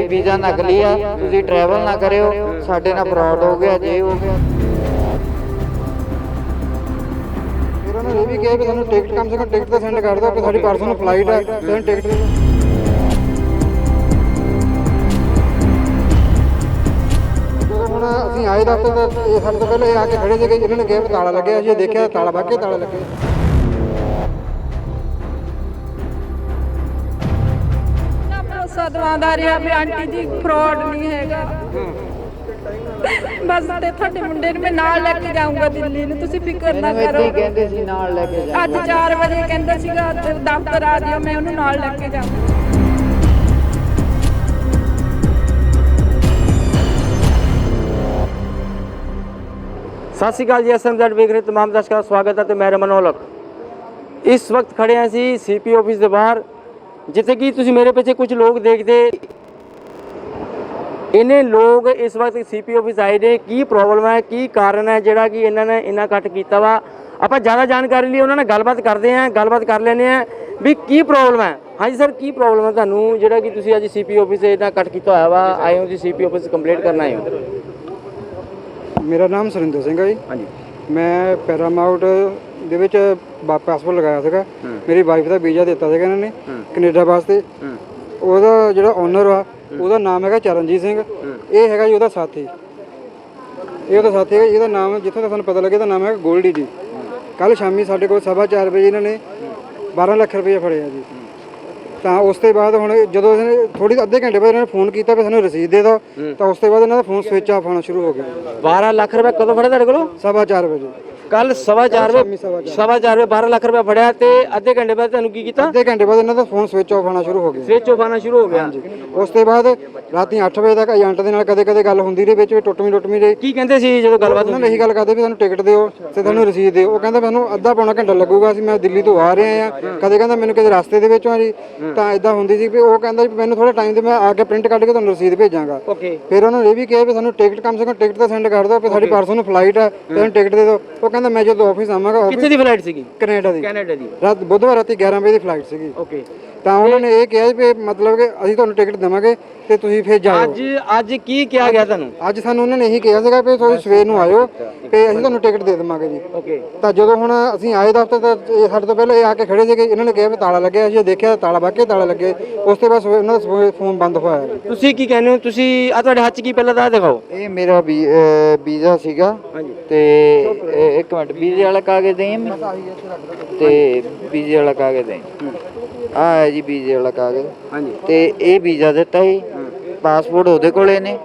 ਵੀ visa ਨਕਲੀ ਆ, ਤੁਸੀਂ ਟਰੈਵਲ ਨਾ ਕਰਿਓ, ਸਾਡੇ ਨਾਲ ਫਰਾਡ ਹੋ ਗਿਆ ਜੇ। ਹੋ ਗਿਆ ਫਿਰ ਉਹਨਾਂ ਨੇ ਇਹ ਵੀ ਕਿਹਾ ਵੀ ਸਾਨੂੰ ਟਿਕਟ ਕਮ ਸੇ ਕਮ ਟਿਕਟ ਤਾਂ ਸੈਂਡ ਕਰ ਦਿਓ ਕਿ ਸਾਡੀ ਪਰਸੋਂ ਫਲਾਈਟ ਹੈ ਸਾਨੂੰ ਟਿਕਟ ਦੇ ਦਿਓ। ਹੁਣ ਅਸੀਂ ਆਏ ਦਫ਼ਤਰ ਇਹ ਸਾਡੇ ਤੋਂ ਪਹਿਲਾਂ ਆ ਕੇ ਖੜੇ ਸੀਗੇ ਇਹਨਾਂ ਨੇ ਕਿਹਾ ਤਾਲਾ ਲੱਗਿਆ ਅਸੀਂ ਦੇਖਿਆ ਤਾਲਾ ਵਾਕੇ ਤਾਲਾ ਲੱਗਿਆ। ਦਵਾਉਂਦਾ ਰਿਹਾ ਵੀ ਆਂਟੀ ਜੀ ਫਰਾਡ ਨਹੀਂ ਹੈਗਾ। ਬਸ ਤੇ ਤੁਹਾਡੇ ਮੁੰਡੇ ਨੂੰ ਮੈਂ ਨਾਲ ਲੈ ਕੇ ਜਾਊਂਗਾ ਦਿੱਲੀ ਨੂੰ। ਤੁਸੀਂ ਫਿਕਰ ਨਾ ਮੈਨੂੰ ਕਰੋ। ਇੱਥੇ ਹੀ ਕਹਿੰਦੇ ਸੀ ਨਾਲ ਲੈ ਕੇ ਜਾ ਅੱਜ 4 ਵਜੇ ਕਹਿੰਦਾ ਸੀਗਾ ਤੇ ਦਫ਼ਤਰ ਆ ਜਿਓ ਮੈਂ ਉਹਨੂੰ ਨਾਲ ਲੈ ਕੇ ਜਾਊਂਗਾ। ਸਤਿ ਸ਼੍ਰੀ ਅਕਾਲ ਜੀ ਐਸਐਮਜ਼ੈਡ ਵੇਖ ਰਹੇ ਤਮਾਮ ਦਰਸ਼ਕਾਂ ਦਾ ਸਵਾਗਤ ਹੈ ਤੇ ਮੈਂ ਰਮਨ ਔਲਖ। ਇਸ ਵਕਤ ਖੜੇ ਹਾਂ ਅਸੀਂ ਸੀਪੀ ਆਫਿਸ ਦੇ ਬਾਹਰ। ਜਿੱਥੇ ਕਿ ਤੁਸੀਂ ਮੇਰੇ ਪਿੱਛੇ ਕੁਝ ਲੋਕ ਦੇਖਦੇ ਇਹਨੇ ਲੋਕ ਇਸ ਵਕਤ ਸੀਪੀ ਆਫਿਸ ਆਏ ਨੇ ਕੀ ਪ੍ਰੋਬਲਮ ਹੈ ਕੀ ਕਾਰਨ ਹੈ ਜਿਹੜਾ ਕਿ ਇਹਨਾਂ ਨੇ ਇੰਨਾ ਕੱਟ ਕੀਤਾ ਵਾ? ਆਪਾਂ ਜ਼ਿਆਦਾ ਜਾਣਕਾਰੀ ਲਈ ਉਹਨਾਂ ਨਾਲ ਗੱਲਬਾਤ ਕਰਦੇ ਹਾਂ ਗੱਲਬਾਤ ਕਰ ਲੈਂਦੇ ਹਾਂ ਵੀ ਕੀ ਪ੍ਰੋਬਲਮ ਹੈ। ਹਾਂਜੀ ਸਰ ਕੀ ਪ੍ਰੋਬਲਮ ਹੈ ਤੁਹਾਨੂੰ ਜਿਹੜਾ ਕਿ ਤੁਸੀਂ ਅੱਜ ਸੀਪੀ ਆਫਿਸ ਇੰਨਾ ਕੱਟ ਕੀਤਾ ਹੋਇਆ ਵਾ ਆਏ ਹੋ ਜੀ ਸੀਪੀ ਆਫਿਸ ਕੰਪਲੀਟ ਕਰਨ ਆਏ ਹੋ? ਮੇਰਾ ਨਾਮ ਸੁਰਿੰਦਰ ਸਿੰਘ ਹੈ ਜੀ। ਹਾਂਜੀ। ਮੈਂ ਪੈਰਾਮਾਊਂਟ ਦੇ ਵਿੱਚ ਪਾਸਪੋਰਟ ਲਗਾਇਆ ਸੀਗਾ। ਮੇਰੀ ਵਾਈਫ ਦਾ ਵੀਜ਼ਾ ਦਿੱਤਾ ਸੀਗਾ ਇਹਨਾਂ ਨੇ ਕੈਨੇਡਾ ਵਾਸਤੇ। ਉਹਦਾ ਜਿਹੜਾ ਓਨਰ ਆ ਉਹਦਾ ਨਾਮ ਹੈਗਾ ਚਰਨਜੀਤ ਸਿੰਘ। ਇਹ ਹੈਗਾ ਜੀ ਉਹਦਾ ਸਾਥੀ। ਇਹ ਉਹਦਾ ਸਾਥੀ ਹੈ ਇਹਦਾ ਨਾਮ ਜਿੱਥੋਂ ਤੱਕ ਸਾਨੂੰ ਪਤਾ ਲੱਗਿਆ ਇਹਦਾ ਨਾਮ ਹੈਗਾ ਗੋਲਡੀ ਜੀ। ਕੱਲ ਸ਼ਾਮੀ ਸਾਡੇ ਕੋਲ ਸਵਾ ਚਾਰ ਵਜੇ ਇਹਨਾਂ ਨੇ 12 ਲੱਖ ਰੁਪਏ ਫੜਿਆ ਜੀ। ਤਾਂ ਉਸ ਤੋਂ ਬਾਅਦ ਹੁਣ ਜਦੋਂ ਇਹਨੇ ਥੋੜੀ ਅੱਧੇ ਘੰਟੇ ਬਾਅਦ ਇਹਨਾਂ ਨੇ ਫੋਨ ਕੀਤਾ ਵੀ ਸਾਨੂੰ ਰਸੀਦ ਦੇ ਦਿਓ ਤਾਂ ਉਸ ਤੋਂ ਬਾਅਦ ਇਹਨਾਂ ਦਾ ਫੋਨ ਸਵਿਚ ਆਫ ਹੋਣਾ ਸ਼ੁਰੂ ਹੋ ਗਿਆ 12 ਲੱਖ ਰੁਪਏ ਕਦੋਂ ਫੜਿਆ ਤੁਹਾਡੇ ਕੋਲੋਂ? ਸਵਾ ਚਾਰ ਵਜੇ। ਕੱਲ ਸਵਾ ਚਾਰ ਸ਼ਾਮੀ ਵਜੇ ਸਵਾ ਚਾਰ। ਸਵਾ ਚਾਰ ਵਜੇ 12 ਲੱਖ ਰੁਪਏ ਫੜਿਆ ਤੇ ਅੱਧੇ ਘੰਟੇ ਬਾਅਦ ਤੁਹਾਨੂੰ ਕੀ ਕੀਤਾ? ਅੱਧੇ ਘੰਟੇ ਬਾਅਦ ਇਹਨਾਂ ਦਾ ਫੋਨ ਸਵਿਚ ਆਫ ਹੋਣਾ ਸ਼ੁਰੂ ਹੋ ਗਿਆ। ਸਵਿਚ ਆਫ ਆਣਾ ਸ਼ੁਰੂ ਹੋ ਗਿਆ। ਉਸ ਤੋਂ ਬਾਅਦ ਰਾਤੀ 8 ਵਜੇ ਤੱਕ ਏਜੰਟ ਦੇ ਨਾਲ ਕਦੇ-ਕਦੇ ਗੱਲ ਹੁੰਦੀ ਰਹੀ ਵਿੱਚ ਵਿੱਚ ਟੁੱਟਵੀਂ ਟੁੱਟਵੀਂ ਰਹੀ। ਕੀ ਕਹਿੰਦੇ ਸੀ ਜਦੋਂ ਗੱਲਬਾਤ ਉਹਨਾਂ ਨੇ ਇਹੀ ਗੱਲ ਕਰਦੇ ਵੀ ਸਾਨੂੰ ਟਿਕਟ ਦਿਓ ਤੇ ਤੁਹਾਨੂੰ ਰਸੀਦ ਦਿਓ। ਉਹ ਕਹਿੰਦਾ ਮੈਨੂੰ ਅੱਧਾ ਪੌਣਾ ਘੰਟਾ ਲੱਗੂਗਾ ਸੀ ਮੈਂ ਦਿੱਲੀ ਤੋਂ ਆ ਰਿਹਾ ਆ ਕਦੇ ਕਹਿੰਦਾ ਮੈਨੂੰ ਕਿਤੇ ਰਸਤੇ ਦੇ ਵਿੱਚੋਂ ਜੀ। ਤਾਂ ਇਦਾਂ ਹੁੰਦੀ ਸੀ ਵੀ ਉਹ ਕਹਿੰਦਾ ਵੀ ਮੈਨੂੰ ਥੋੜਾ ਟਾਈਮ ਦੇ ਮੈਂ ਆ ਕੇ ਪ੍ਰਿੰਟ ਕੱਢ ਕੇ ਤੁਹਾਨੂੰ ਰਸੀਦ ਭੇਜਾਂਗਾ। ਫਿਰ ਉਹਨਾਂ ਨੇ ਇਹ ਵੀ ਕਿਹਾ ਵੀ ਸਾਨੂੰ ਟਿਕਟ ਕਮ ਸੇ ਕਮ ਟਿਕਟ ਤਾਂ ਸੈਂਡ ਕਰ ਦਿਓ ਵੀ ਸਾਡੀ ਪਰਸੋਂ ਨੂੰ ਫਲਾਈਟ ਹੈ ਤੇ ਸਾਨੂੰ ਟਿਕਟ ਦੇ ਦਿਓ। ਉਹ ਕਹਿੰਦਾ ਮੈਂ ਜਦੋਂ ਆਫਿਸ ਆਵਾਂਗਾ ਕਿੱਥੇ ਦੀ ਫਲਾਈਟ ਸੀਗੀ? ਕੈਨੇਡਾ ਦੀ। ਕੈਨੇਡਾ ਦੀ। ਰਾਤ ਬੁੱਧਵਾਰ ਰਾਤੀ 11 ਵਜੇ ਦੀ ਫਲਾਈਟ ਸੀਗੀ। ਓਕੇ ਤਾਂ ਉਹਨਾਂ ਨੇ ਇਹ ਕਿਹਾ ਵੀ ਮਤਲਬ ਕਿ ਅਸੀਂ ਤੁਹਾਨੂੰ ਟਿਕਟ ਦੇਵਾਂਗੇ। ਤੇ ਤੁਸੀਂ ਫਿਰ ਜਾਓ ਅੱਜ ਅੱਜ ਕੀ ਕਿਹਾ ਗਿਆ ਤੁਹਾਨੂੰ? ਅੱਜ ਸਾਨੂੰ ਉਹਨਾਂ ਨੇ ਇਹੀ ਕਿਹਾ ਸੀਗਾ ਵੀ ਤੁਸੀਂ ਸਵੇਰ ਨੂੰ ਆਇਓ ਤੇ ਅਸੀਂ ਤੁਹਾਨੂੰ ਟਿਕਟ ਦੇ ਦੇਵਾਂਗੇ ਜੀ। ਓਕੇ। ਤਾਂ ਜਦੋਂ ਹੁਣ ਅਸੀਂ ਆਏ ਦਫ਼ਤਰ ਤਾਂ ਇਹ ਸਾਡੇ ਤੋਂ ਪਹਿਲਾਂ ਇਹ ਆ ਕੇ ਖੜੇ ਸੀਗੇ ਇਹਨਾਂ ਨੇ ਕਿਹਾ ਵੀ ਤਾਲਾ ਲੱਗਿਆ ਅਸੀਂ ਦੇਖਿਆ ਤਾਲਾ ਵਾਕੇ ਤਾਲਾ ਲੱਗੇ ਉਸ ਤੋਂ ਬਾਅਦ ਸਵੇਰ- ਉਹਨਾਂ ਦਾ ਫੋਨ ਬੰਦ ਹੋਇਆ ਜੀ। ਤੁਸੀਂ ਕੀ ਕਹਿੰਦੇ ਹੋ? ਤੁਸੀਂ ਆ ਤੁਹਾਡੇ ਹੱਥ 'ਚ ਕੀ ਪਹਿਲਾਂ ਤਾਂ ਦਿਖਾਓ। ਇਹ ਮੇਰਾ ਵੀ- ਅਹ ਵੀਜ਼ਾ ਸੀਗਾ ਹਾਂਜੀ। ਤੇ ਇਹ- ਇੱਕ ਮਿੰਟ ਵੀਜ਼ੇ ਵਾਲਾ ਕਾਗਜ਼ ਦੇਈਂ ਤੇ ਵੀਜ਼ੇ ਵਾਲਾ ਕਾਗਜ਼ ਦੇਈਂ। ਆ ਹੈ ਜੀ ਵੀਜ਼ੇ ਵਾਲਾ ਕਾਗਜ਼। ਹਾਂਜੀ। ਤੇ ਇਹ ਵੀਜ਼ਾ ਦਿੱਤਾ ਸੀ। ਪਾਸਪੋਰਟ ਉਹਦੇ ਕੋਲੇ ਨੇ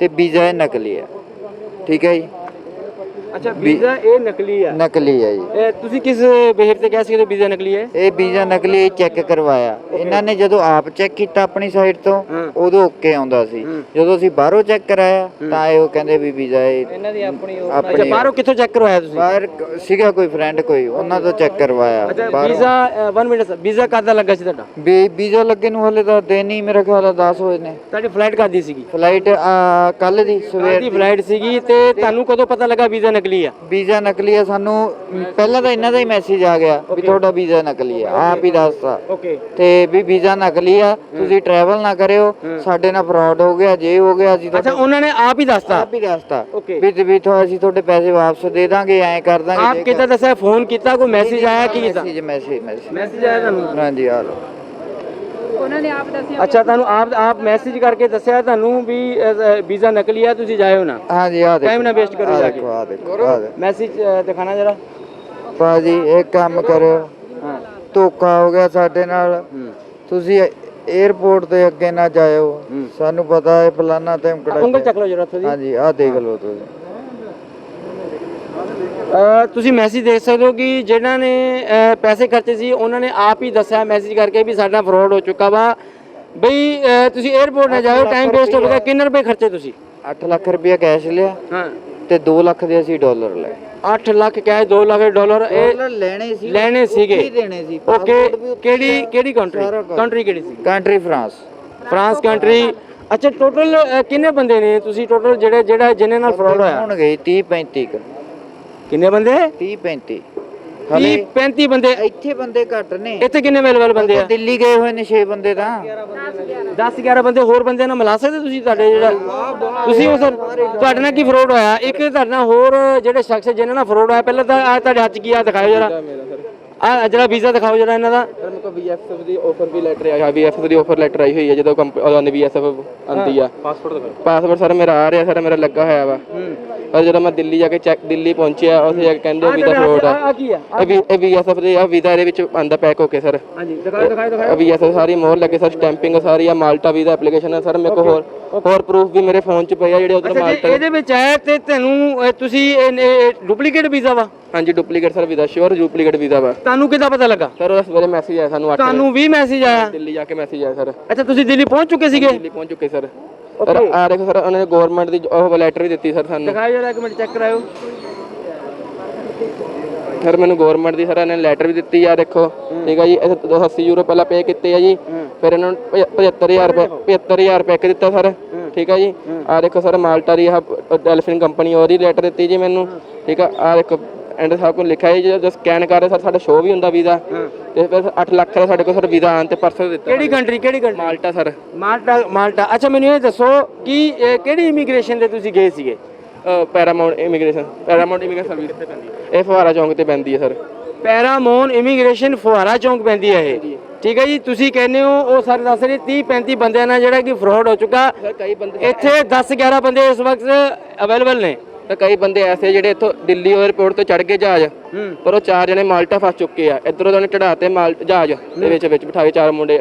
ਤੇ ਵੀਜ਼ਾ ਇਹ ਨਕਲੀ ਹੈ। ਠੀਕ ਹੈ ਜੀ? ਅੱਛਾ ਵੀਜ਼ਾ ਇਹ ਨਕਲੀ ਆ? ਨਕਲੀ ਹੈ ਜੀ। ਇਹ ਤੁਸੀਂ ਕਿਸ ਬਿਹੇਵ ਤੇ ਕਿਹਾ ਸੀ ਕਿ ਵੀਜ਼ਾ ਨਕਲੀ ਹੈ? ਇਹ ਵੀਜ਼ਾ ਨਕਲੀ ਚੈੱਕ ਕਰਵਾਇਆ। ਇਹਨਾਂ ਨੇ ਜਦੋਂ ਆਪ ਚੈੱਕ ਕੀਤਾ ਆਪਣੀ ਸਾਈਡ ਤੋਂ ਉਦੋਂ ਓਕੇ ਆਉਂਦਾ ਸੀ। ਜਦੋਂ ਅਸੀਂ ਬਾਹਰੋਂ ਚੈੱਕ ਕਰਾਇਆ ਤਾਂ ਇਹ ਉਹ ਕਹਿੰਦੇ ਵੀ ਵੀਜ਼ਾ ਇਹ ਇਹਨਾਂ ਦੀ ਆਪਣੀ ਆਪਣੀ ਅੱਛਾ ਬਾਹਰੋਂ ਕਿੱਥੋਂ ਚੈੱਕ ਕਰਵਾਇਆ ਤੁਸੀਂ? ਬਾਹਰ ਕ- ਸੀਗਾ ਕੋਈ ਫਰੈਂਡ ਕੋਈ ਉਹਨਾਂ ਤੋਂ ਚੈੱਕ ਕਰਵਾਇਆ ਅੱਛਾ ਬਾਹਰੋਂ। ਵੀਜ਼ਾ 1 ਮਿੰਟ ਵੀਜ਼ਾ ਕਦ ਦਾ ਲੱਗਾ ਸੀ ਤੁਹਾਡਾ? ਵੀ ਵੀਜ਼ਾ ਲੱਗੇ ਨੂੰ ਹਲੇ ਤਾਂ ਦਿਨ ਹੀ ਮੇਰੇ ਖਿਆਲ ਆ 10 ਹੋਏ ਨੇ। ਤੁਹਾਡੀ ਫਲਾਈਟ ਕਦ ਦੀ ਸੀਗੀ ਫਲਾਈਟ ਕੱਲ ਦੀ ਸਵੇਰ ਸਵੇਰ ਦੀ ਫਲਾਈਟ ਸੀਗੀ ਤੇ ਤੁਹਾਨੂੰ ਕਦੋਂ ਪਤਾ ਲੱਗਾ ਵੀਜ਼ਾ ਨਕਲੀ ਆ। ਵੀਜ਼ਾ ਨਕਲੀ ਆ ਸਾਨੂੰ ਪਹਿਲਾਂ ਤਾਂ ਇਹਨਾਂ ਦਾ ਹੀ ਮੈਸੇਜ ਆ ਗਿਆ ਵੀ ਤੁਹਾਡਾ ਵੀਜ਼ਾ ਨਕਲੀ ਆ ਆਪ ਹੀ ਦੱਸਤਾ। ਓਕੇ ਤੇ ਵੀ ਵੀਜ਼ਾ ਨਕਲੀ ਆ ਤੁਸੀਂ ਟਰੈਵਲ ਨਾ ਕਰਿਓ ਸਾਡੇ ਨਾਲ ਫਰਾਡ ਹੋ ਗਿਆ ਜੇ ਹੋ ਗਿਆ ਅਸੀਂ ਅੱਛਾ ਉਹਨਾਂ ਨੇ ਆਪ ਹੀ ਦੱਸਤਾ? ਆਪ ਹੀ ਦੱਸਤਾ. ਵੀ ਵੀ ਤੁਹਾਨੂੰ ਅਸੀਂ ਤੁਹਾਡੇ ਪੈਸੇ ਵਾਪਸ ਦੇ ਦਾਂਗੇ ਐਂ ਕਰ ਦਾਂਗੇ ਆਪ ਕਿਤਾ ਦੱਸਿਆ? ਫੋਨ ਕੀਤਾ ਕੋਈ ਮੈਸੇਜ ਆਇਆ ਕੀ ਕੀਤਾ? ਮੈਸੇਜ ਮੈਸੇਜ ਮੈਸੇਜ ਮੈਸੇਜ ਆਇਆ ਤੁਹਾਨੂੰ? ਹਾਂਜੀ ਆ ਲਓ। ਉਹਨਾਂ ਨੇ ਆਪ ਦੱਸਿਆ ਅੱਛਾ ਤੁਹਾਨੂੰ ਆਪ ਆਪ ਮੈਸੇਜ ਕਰਕੇ ਦੱਸਿਆ ਤੁਹਾਨੂੰ ਵੀ ਵੀਜ਼ਾ ਨਕਲੀ ਆ ਤੁਸੀਂ ਜਾਇਓ ਨਾ। ਹਾਂਜੀ ਆ ਦੇਖੋ। Time ਨਾ waste ਕਰੋ ਜਾ ਕੇ। ਆ ਦੇਖੋ ਦੇਖੋ। ਮੈਸੇਜ ਦਿਖਾਣਾ ਜਰਾ। ਭਾਜੀ ਇਹ ਕੰਮ ਕਰਿਓ। ਹਾਂ। ਧੋਖਾ ਹੋ ਗਿਆ ਸਾਡੇ ਨਾਲ। ਤੁਸੀਂ 에어ਪੋਰਟ ਤੇ ਅੱਗੇ ਨਾ ਜਾਇਓ। ਸਾਨੂੰ ਪਤਾ ਹੈ ਫਲਾਨਾ ਤੇ ਉਂਗਲ ਚੱਕ ਲਓ ਜਰਾ ਉੱਥੋਂ ਦੀ। ਹਾਂਜੀ ਆਹ ਦੇਖ ਲਓ ਤੁਸੀਂ। ਤੁਸੀਂ ਮੈਸੇਜ ਦੇਖ ਸਕਦੇ ਹੋ ਕਿ ਜਿਹਨਾਂ ਨੇ ਪੈਸੇ ਖਰਚੇ ਸੀ ਉਹਨਾਂ ਨੇ ਆਪ ਹੀ ਦੱਸਿਆ ਮੈਸੇਜ ਕਰਕੇ ਵੀ ਸਾਡਾ ਫਰਾਡ ਹੋ ਚੁੱਕਾ ਵਾ। ਬਈ ਤੁਸੀਂ 에어ਪੋਰਟ ਨਾ ਜਾਓ ਟਾਈਮ ਵੇਸਟ ਹੋਵੇਗਾ ਕਿੰਨੇ ਰੁਪਏ ਖਰਚੇ ਤੁਸੀਂ? 8 ਲੱਖ ਰੁਪਇਆ ਕੈਸ਼ ਲਿਆ ਹਾਂ। ਤੇ 2 ਲੱਖ ਦੇ ਅਸੀਂ ਡਾਲਰ ਲਏ। 8 ਲੱਖ ਕੈਸ਼ 2 ਲੱਖ ਡਾਲਰ ਇਹ ਲੈਣੇ ਸੀ ਲੈਣੇ ਸੀਗੇ। ਦੇਣੇ ਸੀ। ਓਕੇ ਕਿਹੜੀ ਕਿਹੜੀ ਕੰਟਰੀ ਕੰਟਰੀ ਕਿਹੜੀ ਸੀ ਕੰਟਰੀ ਫਰਾਂਸ ਫਰਾਂਸ ਕੰਟਰੀ ਅੱਛਾ ਟੋਟਲ ਕਿੰਨੇ ਬੰਦੇ ਨੇ ਤੁਸੀਂ ਟੋਟਲ ਜਿਹੜੇ ਜਿਹੜਾ ਜਿਨ੍ਹਾਂ ਨਾਲ ਫਰਾਡ ਹੋਇਆ? ਹੁਣ ਗਈ 30 35 ਕੁ। ਕਿੰਨੇ ਬੰਦੇ? 30 35 ਹਲੇ 35 ਬੰਦੇ। ਇੱਥੇ ਬੰਦੇ ਘੱਟ ਨੇ। ਇੱਥੇ ਕਿੰਨੇ ਅਵੇਲੇਬਲ ਬੰਦੇ ਆ? ਦਿੱਲੀ ਗਏ ਹੋਏ ਨੇ 6 ਬੰਦੇ ਤਾਂ। 10 11 ਬੰਦੇ ਹੋਰ ਬੰਦੇ ਨਾਲ ਮਿਲਾ ਸਕਦੇ ਤੁਸੀਂ ਤੁਹਾਡੇ ਜਿਹੜਾ? ਤੁਸੀਂ ਉਹ ਸਰ ਤੁਹਾਡੇ ਨਾਲ ਕੀ ਫਰੋਡ ਹੋਇਆ? ਇੱਕ ਤੁਹਾਡੇ ਨਾਲ ਹੋਰ ਜਿਹੜੇ ਸ਼ਖਸ ਜਿਨ੍ਹਾਂ ਨਾਲ ਫਰੋਡ ਹੋਇਆ? ਪਹਿਲਾਂ ਤਾਂ ਆ ਤੁਹਾਡੇ ਹੱਥ ਕੀ ਆ? ਦਿਖਾਓ ਜਰਾ। ਆ ਜਿਹੜਾ ਵੀਜ਼ਾ ਦਿਖਾਓ ਜਰਾ ਇਹਨਾਂ ਦਾ। ਸਰ ਮੇਰੇ ਕੋਲ ਵੀਐਸਐਫ ਦੀ ਆਫਰ ਵੀ ਲੈਟਰ ਆਇਆ ਵੀਐਸਐਫ ਦੀ ਆਫਰ ਲੈਟਰ ਆਈ ਹੋਈ ਹੈ ਜਦੋਂ ਕੰਪ ਉਹਦਾ ਵੀਐਸਐਫ ਆਂਦੀ ਆ। ਪਾਸਪੋਰਟ ਦਿਖਾਓ। ਪਾਸਪੋਰਟ ਸਰ ਮੇਰਾ ਆ ਰਿਹਾ ਸਰ ਮੇਰਾ ਲੱਗਾ ਹੋਇਆ ਵਾ। ਪਰ ਜਦੋਂ ਮੈਂ ਦਿੱਲੀ ਜਾ ਕੇ ਚੈੱਕ ਦਿੱਲੀ ਪਹੁੰਚਿਆ ਉੱਥੇ ਜਾ ਕੇ ਕਹਿੰਦੇ ਵੀਜ਼ਾ ਫਰੋਡ ਆ। ਆ ਕੀ ਆ? ਇਹ ਵੀ ਇਹ ਵੀਐਸਐਫ ਦੇ ਆ ਵੀਜ਼ਾ ਇਹਦੇ ਵਿੱਚ ਆਂਦਾ ਪੈਕ ਹੋ ਕੇ ਸਰ। ਹਾਂਜੀ ਦਿਖਾਓ ਦਿਖਾਓ ਦਿਖਾਓ। ਵੀਐਸਐਫ ਸਾਰੀ ਮੋਹਰ ਲੱਗੇ ਸਰ ਸਟੈਂਪਿੰਗ ਸਾਰੀ ਆ ਮਾਲਟਾ ਵੀਜ਼ਾ ਐਪਲੀਕੇਸ਼ਨ ਹੈ ਸਰ ਮੇਰੇ ਕੋਲ ਹੋਰ ਹੋਰ ਪ੍ਰੂਫ ਵੀ ਮੇਰੇ ਫੋਨ 'ਚ ਪਏ ਆ ਜਿਹੜੇ ਉਧਰ ਮਾਲਟਾ ਇਹਦੇ ਵਿੱਚ ਹੈ ਤੇ ਤੁਹਾਨੂੰ ਇਹ ਤੁਸੀਂ ਡੁਪਲੀਕੇਟ ਵੀਜ਼ਾ ਵਾ? ਹਾਂਜੀ duplicate sir visa sure duplicate visa ਵਾ। ਤੁਹਾਨੂੰ ਕਿੱਦਾਂ ਪਤਾ ਲੱਗਾ? ਸਰ ਉਸ ਵੇਲੇ ਮੈਸੇਜ ਆਇਆ ਸਾਨੂੰ 8 ਤੁਹਾਨੂੰ ਵੀ ਮੈਸੇਜ ਆਇਆ? ਦਿੱਲੀ ਜਾ ਕੇ ਮੈਸੇਜ ਆਇਆ ਸਰ ਅੱਛਾ ਤੁਸੀਂ ਦਿੱਲੀ ਪਹੁੰਚ ਚੁੱਕੇ ਸੀਗੇ? ਦਿੱਲੀ ਪਹੁੰਚ ਚੁੱਕੇ ਸਰ ਸਰ ਆ ਦੇਖੋ ਸਰ ਉਹਨਾਂ ਨੇ ਗਵਰਨਮੈਂਟ ਦੀ ਉਹ ਲੈਟਰ ਵੀ ਦਿੱਤੀ ਸਰ ਸਾਨੂੰ। ਦਿਖਾਓ ਜਰਾ ਇੱਕ ਮਿੰਟ ਚੈੱਕ ਕਰਾਇਓ। ਸਰ ਮੈਨੂੰ ਗਵਰਨਮੈਂਟ ਦੀ ਸਰ ਇਹਨਾਂ ਨੇ ਲੈਟਰ ਵੀ ਦਿੱਤੀ ਆ ਦੇਖੋ। ਠੀਕ ਹੈ ਜੀ ਇਹ 280 ਯੂਰੋ ਪਹਿਲਾਂ ਪੇ ਕੀਤੇ ਆ ਜੀ। ਫਿਰ ਇਹਨਾਂ ਨੂੰ 75000 ਰੁਪਏ 75000 ਰੁਪਏ ਇੱਕ ਦਿੱਤਾ ਸਰ ਠੀਕ ਹੈ ਜੀ। ਆ ਦੇਖੋ ਸਰ ਮਾਲਟਾ ਦੀ ਆਹ ਡੈਲਫਿਨ ਕੰਪਨੀ ਉਹਦੀ ਲੈਟਰ ਦਿੱਤੀ ਜੀ ਮੈਨੂੰ। ਠੀਕ ਆ ਆ ਦੇਖੋ ਐਂਡ ਸਭ ਕੁਝ ਲਿਖਿਆ ਹੈ ਜੀ ਸਕੈਨ ਕਰ ਰਹੇ ਸਰ ਸਾਡਾ ਸ਼ੋਅ ਵੀ ਹੁੰਦਾ ਵੀਜ਼ਾ। ਤੇ ਫਿਰ 8 ਲੱਖ ਦਾ ਸਾਡੇ ਕੋਲ ਸਰ ਵੀਜ਼ਾ ਆਣ ਤੇ ਪਰਸੋਂ ਦਿੱਤਾ। ਕਿਹੜੀ ਕੰਟਰੀ ਕਿਹੜੀ country Malta sir. Malta Malta. ਅੱਛਾ ਮੈਨੂੰ ਇਹ ਦੱਸੋ ਕਿ ਇਹ ਕਿਹੜੀ ਇਮੀਗ੍ਰੇਸ਼ਨ ਤੇ ਤੁਸੀਂ ਗਏ ਸੀਗੇ? Paramount immigration Paramount immigration service ਤੇ ਪੈਂਦੀ ਹੈ ਇਹ ਫੁਹਾਰਾ ਚੌਂਕ ਤੇ ਪੈਂਦੀ ਹੈ ਸਰ। ਪੈਰਾਮੋਨ ਇਮੀਗ੍ਰੇਸ਼ਨ ਫੁਹਾਰਾ ਚੌਂਕ ਪੈਂਦੀ ਹੈ ਇਹ। ਠੀਕ ਹੈ ਜੀ ਤੁਸੀਂ ਕਹਿੰਦੇ ਹੋ ਉਹ ਸਾਰੇ ਦੱਸ ਰਹੇ 30 35 ਬੰਦਿਆਂ ਨਾਲ ਜਿਹੜਾ ਕਿ ਫਰਾਡ ਹੋ ਚੁੱਕਾ। ਇੱਥੇ 10 11 ਬੰਦੇ ਇਸ ਵਕਤ ਅਵੇਲੇਬਲ ਨੇ। ਤਾਂ ਕਈ ਬੰਦੇ ਐਸੇ ਜਿਹੜੇ ਇੱਥੋਂ ਦਿੱਲੀ 에ਅਰਪੋਰਟ ਤੋਂ ਚੜ ਗਏ ਜਹਾਜ਼ ਪਰ ਉਹ ਚਾਰ ਜਣੇ ਮਾਲਟਾ ਫਸ ਚੁੱਕੇ ਆ। ਇੱਧਰੋਂ ਉਹਨਾਂ ਨੇ ਚੜਾਤੇ ਮਾਲ ਜਹਾਜ਼ ਦੇ ਵਿੱਚ ਵਿੱਚ ਬਿਠਾਏ ਚਾਰ ਮੁੰਡੇ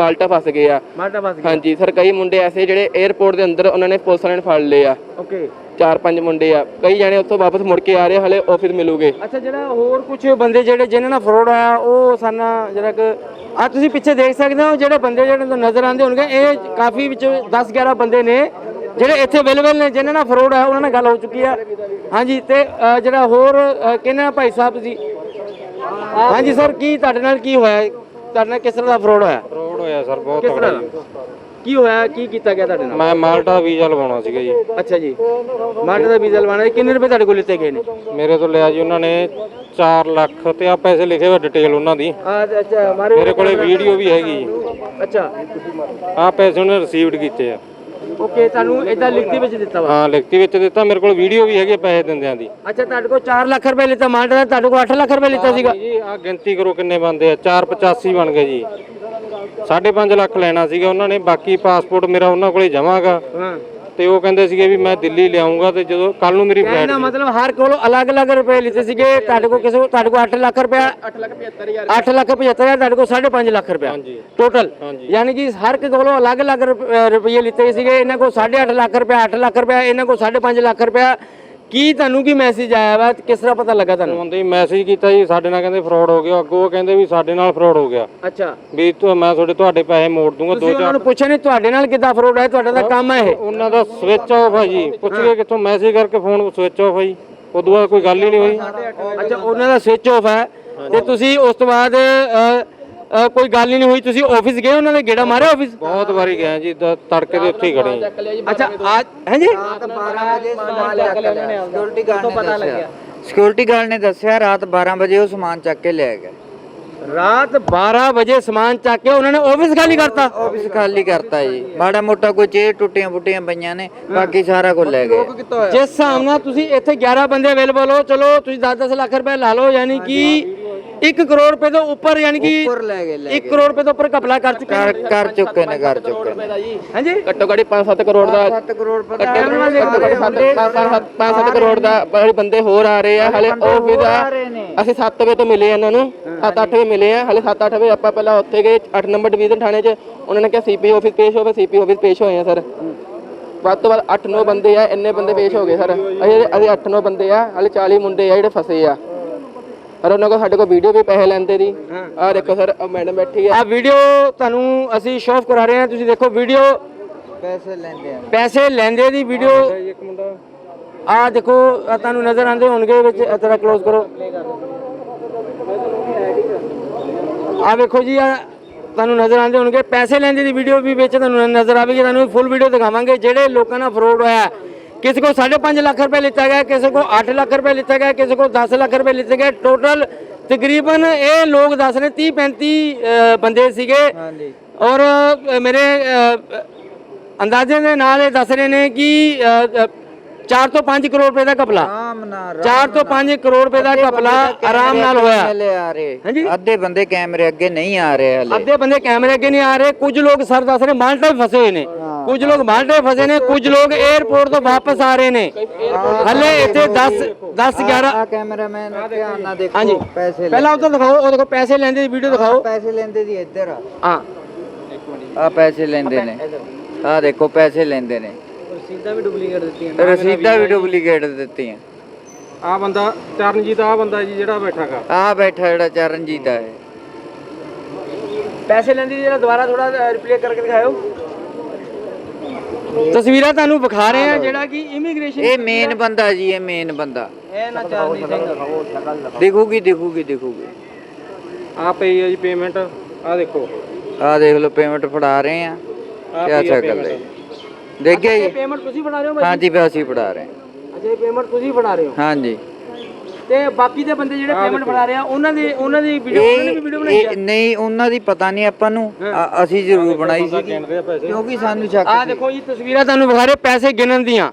ਮਾਲਟਾ ਫਸ ਗਏ ਆ। ਮਾਲਟਾ ਹਾਂਜੀ ਸਰ ਕਈ ਮੁੰਡੇ ਐਸੇ ਜਿਹੜੇ 에ਅਰਪੋਰਟ ਦੇ ਅੰਦਰ ਉਹਨਾਂ ਨੇ ਪੁਲਿਸ ਵਾਲਿਆਂ ਨੇ ਫੜ ਲਏ ਆ। ਓਕੇ ਚਾਰ ਪੰਜ ਮੁੰਡੇ ਆ। ਕਈ ਜਣੇ ਉੱਥੋਂ ਵਾਪਸ ਮੁੜ ਕੇ ਆ ਰਹੇ ਹਲੇ ਆਫਿਸ ਮਿਲੂਗੇ। ਅੱਛਾ ਜਿਹੜਾ ਹੋਰ ਕੁਝ ਬੰਦੇ ਜਿਹੜੇ ਜਿਨ੍ਹਾਂ ਨਾਲ ਫਰਾਡ ਆਇਆ ਉਹ ਸਾਨਾ ਜਿਹੜਾ ਕਿ ਆ ਤੁਸੀਂ ਪਿੱਛੇ ਦੇਖ ਸਕਦੇ ਹੋ ਜਿਹੜੇ ਬੰਦੇ ਜਿਹੜੇ ਨਜ਼ਰ ਆਉਂਦੇ ਹੋਣਗੇ ਇਹ ਕਾਫੀ ਵਿੱਚ 10 11 ਬੰਦੇ ਨੇ। ਜਿਹੜੇ ਇੱਥੇ ਅਵੇਲੇਬਲ ਨੇ ਜਿਨ੍ਹਾਂ ਨਾਲ ਫਰਾਡ ਆ ਉਹਨਾਂ ਨਾਲ ਗੱਲ ਹੋ ਚੁੱਕੀ ਆ ਹਾਂਜੀ ਤੇ ਅ, ਜਿਹੜਾ ਹੋਰ ਅ, ਭਾਈ ਸਾਹਿਬ ਜੀ? ਹਾਂਜੀ ਸਰ ਕੀ ਤੁਹਾਡੇ ਨਾਲ ਕੀ ਹੋਇਆ? ਤੁਹਾਡੇ ਨਾਲ ਕਿਸ ਤਰ੍ਹਾਂ ਦਾ ਫਰਾਡ ਹੋਇਆ? ਫਰੋਡ ਹੋਇਆ ਸਰ ਬਹੁਤ ਕਿਸ ਤਰ੍ਹਾਂ ਦਾ? ਕੀ ਹੋਇਆ? ਕੀ ਕੀਤਾ ਗਿਆ ਤੁਹਾਡੇ ਨਾਲ? ਮੈਂ ਮਾਲਟਾ ਵੀਜ਼ਾ ਲਵਾਉਣਾ ਸੀਗਾ ਜੀ। ਅੱਛਾ ਜੀ। ਮਾਲਟਾ ਦਾ ਵੀਜ਼ਾ ਲਵਾਉਣਾ ਹੈ। ਕਿੰਨੇ ਰੁਪਏ ਤੁਹਾਡੇ ਕੋਲ ਲਿੱਤੇ ਗਏ ਨੇ? ਮੇਰੇ ਤੋਂ ਲਿਆ ਜੀ ਉਹਨਾਂ ਨੇ 4 ਲੱਖ ਤੇ ਆ ਪੈਸੇ ਲਿਖੇ ਹੋਏ ਡਿਟੇਲ ਉਹਨਾਂ ਦੀ। ਆ ਅੱਛਾ ਮਾਰੇ ਮੇਰੇ ਕੋਲੇ ਵੀਡੀਓ ਵੀ ਹੈਗੀ ਜੀ। ਅੱਛਾ। ਆ ਪੈਸੇ ਉਹਨੇ ਰਿਸੀਵਡ ਕੀਤੇ ਆ। ਓਕੇ ਤੁਹਾਨੂੰ ਇਦਾਂ ਲਿਖਤੀ ਵਿੱਚ ਦਿੱਤਾ ਵਾ? ਹਾਂ ਲਿਖਤੀ ਵਿੱਚ ਦਿੱਤਾ। ਮੇਰੇ ਕੋਲ ਵੀਡੀਓ ਵੀ ਹੈਗੀ ਪੈਸੇ ਦਿੰਦਿਆਂ ਦੀ। ਅੱਛਾ ਤੁਹਾਡੇ ਕੋਲ 4 ਲੱਖ ਰੁਪਏ ਲਿੱਤਾ ਮਾਲਟਾ ਦਾ ਤੁਹਾਡੇ ਕੋਲ 8 ਲੱਖ ਰੁਪਏ ਲਿੱਤਾ ਸੀਗਾ। ਜੀ ਆ ਗਿਣਤੀ ਕਰੋ ਕਿੰਨੇ ਬੰਦੇ ਆ। 485 ਬਣ ਗਏ ਜੀ। 5.5 ਲੱਖ ਲੈਣਾ ਸੀਗਾ ਉਹਨਾਂ ਨੇ ਬਾਕੀ ਪਾਸਪੋਰਟ ਮੇਰਾ ਉਹਨਾਂ ਕੋਲੇ ਜਮਾਗਾ। ਹਾਂ। ਤੇ ਉਹ ਕਹਿੰਦੇ ਸੀਗੇ ਵੀ ਮੈਂ ਦਿੱਲੀ ਲਿਆਉਂਗਾ ਤੇ ਜਦੋਂ ਕੱਲ ਨੂੰ ਮੇਰੀ ਫਲਾਈਟ ਇਹਦਾ ਮਤਲਬ ਹਰ ਕੋਲੋਂ ਅਲੱਗ-ਅਲੱਗ ਰੁਪਏ ਲਿੱਤੇ ਸੀਗੇ ਤੁਹਾਡੇ ਕੋਲ ਕਿਸੇ ਕੋਲ ਤੁਹਾਡੇ ਕੋਲ 8 ਲੱਖ ਰੁਪਏ 8 ਲੱਖ 75000 8 ਲੱਖ 75000 ਤੁਹਾਡੇ ਕੋਲ 5.5 ਲੱਖ ਰੁਪਏ ਟੋਟਲ ਯਾਨੀ ਕਿ ਹਰ ਇੱਕ ਕੋਲੋਂ ਅਲੱਗ-ਅਲੱਗ ਰੁਪਏ ਲਿੱਤੇ ਸੀਗੇ ਇਹਨਾਂ ਕੋਲ 8.5 ਲੱਖ ਰੁਪਏ 8 ਲੱਖ ਰੁਪਏ ਇਹਨਾਂ ਕੋਲ 5.5 ਲੱਖ ਰੁਪਏ ਕੀ ਤੁਹਾਨੂੰ ਕੀ ਮੈਸੇਜ ਆਇਆ ਵਾ? ਕਿਸ ਤਰ੍ਹਾਂ ਪਤਾ ਲੱਗਾ ਤੁਹਾਨੂੰ? ਬੰਦੇ ਮੈਸੇਜ ਕੀਤਾ ਜੀ ਸਾਡੇ ਨਾਲ ਕਹਿੰਦੇ ਫਰਾਡ ਹੋ ਗਿਆ। ਅੱਗੋਂ ਉਹ ਕਹਿੰਦੇ ਵੀ ਸਾਡੇ ਨਾਲ ਫਰਾਡ ਹੋ ਗਿਆ। ਅੱਛਾ। ਵੀ ਤੁ- ਮੈਂ ਤੁਹਾਡੇ ਤੁਹਾਡੇ ਪੈਸੇ ਮੋੜ ਦੂੰਗਾ ਦੋ ਤੁਸੀਂ ਉਹਨਾਂ ਨੂੰ ਪੁੱਛਿਆ ਨਹੀਂ ਤੁਹਾਡੇ ਨਾਲ ਕਿੱਦਾਂ ਫਰੋਡ ਹੈ ਤੁਹਾਡਾ ਤਾਂ ਕੰਮ ਹੈ ਇਹ। ਉਹਨਾਂ ਦਾ ਸਵਿਚ ਆਫ ਹੈ ਜੀ। ਪੁੱਛ ਕੇ ਕਿੱਥੋਂ ਮੈਸੇਜ ਕਰਕੇ ਫੋਨ ਸਵਿਚ ਆਫ ਹੈ ਜੀ। ਉਦੋਂ ਬਾਅਦ ਕੋਈ ਗੱਲ ਹੀ ਨਹੀਂ ਹੋਈ। ਅੱਛਾ ਉਹਨਾਂ ਦਾ ਸਵਿਚ ਆਫ ਹੈ ਤੇ ਤੁਸੀਂ ਉਸ ਤੋਂ ਬਾਅਦ ਅ, ਅ, ਕੋਈ ਗੱਲ ਹੀ ਨਹੀਂ ਹੋਈ। ਤੁਸੀਂ ਆਫਿਸ ਗਏ ਉਹਨਾਂ ਦੇ? ਗੇੜਾ ਮਾਰਿਆ ਆਫਿਸ ਬਹੁਤ ਵਾਰੀ ਗਏ ਜੀ ਦ- ਤੜਕੇ ਦੇ ਉੱਥੇ ਹੀ ਖੜੇ ਜੀ ਅੱਛਾ ਆ ਹੈ ਜੀ ਰਾਤ 12 ਵਜੇ ਸਮਾਨ ਚੱਕ ਲਿਆ ਸਿਕਿਉਰਿਟੀ ਗਾਰਡ ਨੇ ਦੱਸਿਆ। ਸਿਕਿਉਰਿਟੀ ਗਾਰਡ ਨੇ ਦੱਸਿਆ ਰਾਤ 12 ਵਜੇ ਉਹ ਸਮਾਨ ਚੱਕ ਕੇ ਲੈ ਗਿਆ ਰਾਤ 12 ਵਜੇ ਸਮਾਨ ਚੱਕ ਕੇ ਉਹਨਾਂ ਨੇ ਆਫਿਸ ਖਾਲੀ ਕਰਤਾ? ਆਫਿਸ ਖਾਲੀ ਕਰਤਾ ਜੀ। ਮਾੜਾ ਮੋਟਾ ਕੋਈ ਚੇਅਰ ਟੁੱਟੀਆਂ ਫੁੱਟੀਆਂ ਪਈਆਂ ਨੇ ਬਾਕੀ ਸਾਰਾ ਕੁਝ ਲੈ ਗਏ। ਜਿਸ ਹਿਸਾਬ ਨਾਲ ਤੁਸੀਂ ਇੱਥੇ 11 ਬੰਦੇ ਅਵੇਲੇਬਲ ਹੋ ਚਲੋ ਤੁਸੀਂ 10-10 ਲੱਖ ਰੁਪਏ ਲਾ ਲਓ ਯਾਨੀ ਕਿ 1 ਕਰੋੜ ਰੁਪਏ ਤੋਂ ਉੱਪਰ ਯਾਨੀ ਕਿ ਉੱਪਰ ਲੈ ਗਏ ਲੈ 1 ਕਰੋੜ ਰੁਪਏ ਤੋਂ ਉੱਪਰ ਘਪਲਾ ਕਰ ਚੁੱਕੇ ਕਰ ਕਰ ਚੁੱਕੇ ਨੇ ਕਰ ਚੁੱਕੇ ਨੇ। ਹਾਂਜੀ? ਘੱਟੋ ਘੱਟ 5-7 ਕਰੋੜ ਦਾ 7 ਕਰੋੜ ਪਤਾ ਘੱਟੋ ਘੱਟ 5-7 ਕਰੋੜ ਦਾ। ਬੜੇ ਬੰਦੇ ਹੋਰ ਆ ਰਹੇ ਆ ਹਲੇ ਉਹ ਵੀ ਦਾ ਅਸੀਂ 7 ਵਜੇ ਤੋਂ ਮਿਲੇ ਇਹਨਾਂ ਨੂੰ 7-8 ਵਜੇ ਮਿਲੇ ਆ ਹਲੇ 7-8 ਵਜੇ ਆਪਾਂ ਪਹਿਲਾਂ ਉੱਥੇ ਗਏ 8 ਨੰਬਰ ਡਿਵੀਜ਼ਨ ਥਾਣੇ 'ਚ ਉਹਨਾਂ ਨੇ ਕਿਹਾ ਸੀਪੀ ਆਫਿਸ ਪੇਸ਼ ਹੋਵੇ ਸੀਪੀ ਆਫਿਸ ਪੇਸ਼ ਹੋਏ ਆ ਸਰ। ਵੱਧ ਤੋਂ ਵੱਧ 8-9 ਬੰਦੇ ਆ ਇੰਨੇ ਬੰਦੇ ਪੇਸ਼ ਹੋ ਗਏ ਸਰ। ਅਸੀਂ ਅਸੀਂ 8-9 ਬੰਦੇ ਆ ਹਲੇ 40 ਮੁੰਡੇ ਆ ਜਿਹੜੇ ਫਸੇ ਆ। ਪਰ ਉਹਨਾਂ ਕੋਲ ਸਾਡੇ ਕੋਲ ਵੀਡੀਓ ਵੀ ਪੈਸੇ ਲੈਂਦੇ ਦੀ ਆਹ ਦੇਖੋ ਸਰ ਮੈਡਮ ਬੈਠੀ ਆ। ਆ ਵੀਡੀਓ ਤੁਹਾਨੂੰ ਅਸੀਂ ਸ਼ੋਅ ਕਰਾ ਰਹੇ ਹਾਂ। ਤੁਸੀਂ ਦੇਖੋ ਵੀਡੀਓ ਪੈਸੇ ਲੈਂਦੇ ਆ। ਪੈਸੇ ਲੈਂਦੇ ਦੀ ਵੀਡੀਓ ਇੱਕ ਮੁੰਡਾ। ਆ ਦੇਖੋ ਤੁਹਾਨੂੰ ਨਜ਼ਰ ਆਉਂਦੇ ਹੋਣਗੇ ਵਿੱਚ ਇਹ ਤਰ੍ਹਾਂ ক্লোਜ਼ ਕਰੋ। ਆ ਵੇਖੋ ਜੀ ਆ ਤੁਹਾਨੂੰ ਨਜ਼ਰ ਆਉਂਦੇ ਹੋਣਗੇ। ਪੈਸੇ ਲੈਂਦੇ ਦੀ ਵੀਡੀਓ ਵੀ ਵਿੱਚ ਤੁਹਾਨੂੰ ਨਜ਼ਰ ਆਵੇਗੀ। ਤੁਹਾਨੂੰ ਫੁੱਲ ਵੀਡੀਓ ਦਿਖਾਵਾਂਗੇ। ਜਿਹੜੇ ਲੋਕਾਂ ਨਾਲ ਫਰੋਡ ਹੋਇਆ ਕਿਸੇ ਕੋ 5.5 ਲੱਖ ਰੁਪਏ ਲਿੱਤਾ ਗਿਆ ਕਿਸੇ ਕੋ 8 ਲੱਖ ਰੁਪਏ ਲਿੱਤਾ ਗਿਆ ਕਿਸੇ ਕੋ 10 ਲੱਖ ਰੁਪਏ ਲਿੱਤੇ ਗਏ। ਟੋਟਲ ਤਕਰੀਬਨ ਇਹ ਲੋਕ ਦੱਸ ਰਹੇ 30 35 ਅ, ਬੰਦੇ ਸੀਗੇ। ਹਾਂਜੀ। ਔਰ ਮੇਰੇ ਅੰਦਾਜ਼ੇ ਦੇ ਨਾਲ ਇਹ ਦੱਸ ਰਹੇ ਨੇ ਕਿ 4 ਤੋਂ 5 ਕਰੋੜ ਰੁਪਏ ਦਾ ਘਪਲਾ। ਆਰਾਮ ਨਾਲ 4 ਤੋਂ 5 ਕਰੋੜ ਰੁਪਏ ਦਾ ਘਪਲਾ ਆਰਾਮ ਨਾਲ ਹੋਇਆ। ਹਾਂਜੀ। ਅੱਧੇ ਬੰਦੇ ਕੈਮਰੇ ਅੱਗੇ ਨਹੀਂ ਆ ਰਹੇ ਹਲੇ। ਅੱਧੇ ਬੰਦੇ ਕੈਮਰੇ ਅੱਗੇ ਨਹੀਂ ਆ ਰਹੇ। ਕੁਝ ਲੋਕ ਸਰ ਦੱਸ ਰਹੇ ਮਾਲਟਾ ਫਸੇ ਹੋਏ ਨੇ। ਕੁਝ ਲੋਕ ਮਾਲਟਾ ਫਸੇ ਨੇ ਕੁਝ ਲੋਕ 에ਅਰਪੋਰਟ ਤੋਂ ਵਾਪਸ ਆ ਰਹੇ ਨੇ। ਹਲੇ ਇੱਥੇ 10 10 11 ਆ ਕੈਮਰਾਮੈਨ ਧਿਆਨ ਨਾਲ ਦੇਖੋ ਹਾਂਜੀ। ਪੈਸੇ ਲੈ- ਪਹਿਲਾਂ ਉਧਰ ਦਿਖਾਓ ਉਹ ਦੇਖੋ ਪੈਸੇ ਲੈਂਦੇ ਦੀ ਵੀਡੀਓ ਦਿਖਾਓ। ਪੈਸੇ ਲੈਂਦੇ ਦੀ ਇੱਧਰ ਆ। ਹਾਂ। ਆ ਪੈਸੇ ਲੈਂਦੇ ਨੇ। ਆ ਦੇਖੋ ਪੈਸੇ ਲੈਂਦੇ ਨੇ। ਰਸੀਦਾਂ ਵੀ ਡੁਪਲੀਕੇਟ ਦਿੱਤੀਆਂ। ਰਸੀਦਾਂ ਵੀ ਡੁਪਲੀਕੇਟ ਦਿੱਤੀਆਂ। ਆ ਬੰਦਾ ਚਰਨਜੀਤ ਆ ਬੰਦਾ ਜੀ ਜਿਹੜਾ ਬੈਠਾਗਾ ਆ ਬੈਠਾ ਜਿਹੜਾ ਚਰਨਜੀਤ ਆ ਪੈਸੇ ਲੈਂਦੀ ਜਿਹੜਾ ਦੁਬਾਰਾ ਥੋੜਾ ਰਿਪਲੇ ਕਰਕੇ ਦਿਖਾਓ ਤਸਵੀਰਾਂ ਤੁਹਾਨੂੰ ਵਿਖਾ ਰਹੇ ਆ ਜਿਹੜਾ ਕਿ ਇਮੀਗ੍ਰੇਸ਼ਨ ਇਹ ਮੇਨ ਬੰਦਾ ਜੀ ਇਹ ਮੇਨ ਬੰਦਾ। ਇਹ ਨਾ ਚਰਨਜੀਤ ਸਿੰਘ। ਦਿਖੂਗੀ ਦਿਖੂਗੀ ਦਿਖੂਗੀ। ਆ ਪਈ ਹੈ ਜੀ ਪੇਮੈਂਟ ਆ ਦੇਖੋ। ਆ ਦੇਖ ਲਓ ਪੇਮੈਂਟ ਫੜਾ ਰਹੇ ਆ ਕਿਆ ਸ਼ਕਲ ਹੈ ਦੇਖ ਗਿਆ ਜੀ? ਪੇਮੈਂਟ ਤੁਸੀਂ ਫੜਾ ਰਹੇ ਹੋ ਹਾਂਜੀ ਅਸੀਂ ਫੜਾ ਰਹੇ ਹਾਂ। ਅੱਛਾ ਇਹ ਪੇਮੈਂਟ ਤੁਸੀਂ ਫੜਾ ਰਹੇ ਹੋ? ਹਾਂਜੀ। ਤੇ ਬਾਕੀ ਦੇ ਬੰਦੇ ਜਿਹੜੇ ਪੇਮੈਂਟ ਫੜਾ ਰਹੇ ਆ ਉਹਨਾਂ ਦੀ ਉਹਨਾਂ ਦੀ ਵੀਡੀਓ ਉਹਨਾਂ ਨੇ ਵੀ ਵੀਡੀਓ ਬਣਾਈ ਇਹ ਨਹੀਂ ਉਹਨਾਂ ਦੀ ਪਤਾ ਨਹੀਂ ਆਪਾਂ ਨੂੰ। ਆ- ਅਸੀਂ ਜ਼ਰੂਰ ਬਣਾਈ ਸੀ ਕਿਉਂਕਿ ਸਾਨੂੰ ਸ਼ੱਕ ਆ ਦੇਖੋ ਜੀ ਤਸਵੀਰਾਂ ਤੁਹਾਨੂੰ ਵਿਖਾ ਰਹੇ ਪੈਸੇ ਗਿਣਨ ਦੀਆਂ।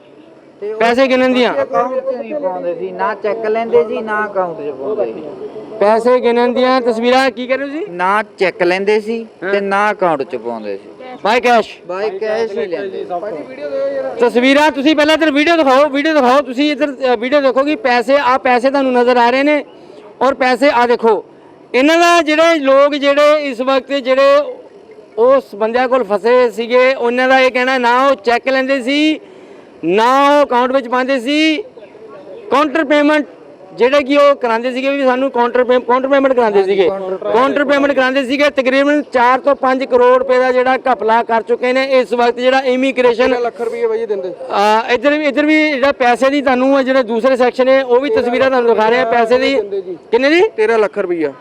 ਪੈਸੇ ਗਿਣਨ ਦੀਆਂ। ਅਕਾਊਂਟ 'ਚ ਨਹੀਂ ਪਾਉਂਦੇ ਸੀ ਨਾ ਚੈੱਕ ਲੈਂਦੇ ਸੀ ਨਾ ਅਕਾਊਂਟ 'ਚ ਪਾਉਂਦੇ ਸੀ। ਪੈਸੇ ਗਿਣਨ ਦੀਆਂ ਤਸਵੀਰਾਂ ਕੀ ਕਰ ਰਹੇ ਹੋ ਤੁਸੀਂ ਨਾ ਚੈੱਕ ਲੈਂਦੇ ਸੀ ਤੇ ਨਾ ਅਕਾਊਂਟ 'ਚ ਪਾਉਂਦੇ ਸੀ। ਬਾਈ ਕੈਸ਼। ਬਾਈ ਕੈਸ਼ ਹੀ ਲੈਂਦੇ। ਤਸਵੀਰਾਂ ਤੁਸੀਂ ਪਹਿਲਾਂ ਇੱਧਰ ਵੀਡੀਓ ਦਿਖਾਓ ਵੀਡੀਓ ਦਿਖਾਓ। ਤੁਸੀਂ ਇੱਧਰ ਵੀਡੀਓ ਦੇਖੋ ਕਿ ਪੈਸੇ ਆ ਪੈਸੇ ਤੁਹਾਨੂੰ ਨਜ਼ਰ ਆ ਰਹੇ ਨੇ ਔਰ ਪੈਸੇ ਆ ਦੇਖੋ। ਇਹਨਾਂ ਦਾ ਜਿਹੜੇ ਲੋਕ ਜਿਹੜੇ ਇਸ ਵਕਤ ਜਿਹੜੇ ਉਸ ਬੰਦਿਆਂ ਕੋਲ ਫਸੇ ਸੀਗੇ ਉਹਨਾਂ ਦਾ ਇਹ ਕਹਿਣਾ ਨਾ ਉਹ ਚੈੱਕ ਲੈਂਦੇ ਸੀ ਨਾ ਉਹ ਅਕਾਊਂਟ ਵਿੱਚ ਪਾਉਂਦੇ ਸੀ। ਕਾਊਂਟਰ ਪੇਮੈਂਟ ਜਿਹੜੇ ਕਿ ਉਹ ਕਰਾਉਂਦੇ ਸੀਗੇ ਵੀ ਸਾਨੂੰ ਕਾਊਂਟਰ ਕਾਊਂਟਰ ਪੇਮੈਂਟ ਕਰਾਉਂਦੇ ਸੀਗੇ। ਕਾਊਂਟਰ ਪੇਮੈਂਟ ਕਰਾਉਂਦੇ ਸੀਗੇ ਤਕਰੀਬਨ 4 ਤੋਂ 5 ਕਰੋੜ ਰੁਪਏ ਦਾ ਜਿਹੜਾ ਘਪਲਾ ਕਰ ਚੁੱਕੇ ਨੇ ਇਸ ਵਕਤ ਜਿਹੜਾ ਇਮੀਗ੍ਰੇਸ਼ਨ ਲੱਖ ਰੁਪਏ ਬਾਈ ਦਿੰਦੇ? ਆ ਇੱਧਰ ਵੀ ਇੱਧਰ ਵੀ ਜਿਹੜਾ ਪੈਸੇ ਦੀ ਤੁਹਾਨੂੰ ਜਿਹੜੇ ਦੂਸਰੇ ਸੈਕਸ਼ਨ ਹੈ ਉਹ ਵੀ ਤਸਵੀਰਾਂ ਤੁਹਾਨੂੰ ਦਿਖਾ ਰਹੇ ਆ ਪੈਸੇ ਦੀ। ਕਿੰਨੇ ਦੀ 13 ਲੱਖ ਰੁਪਈਆ।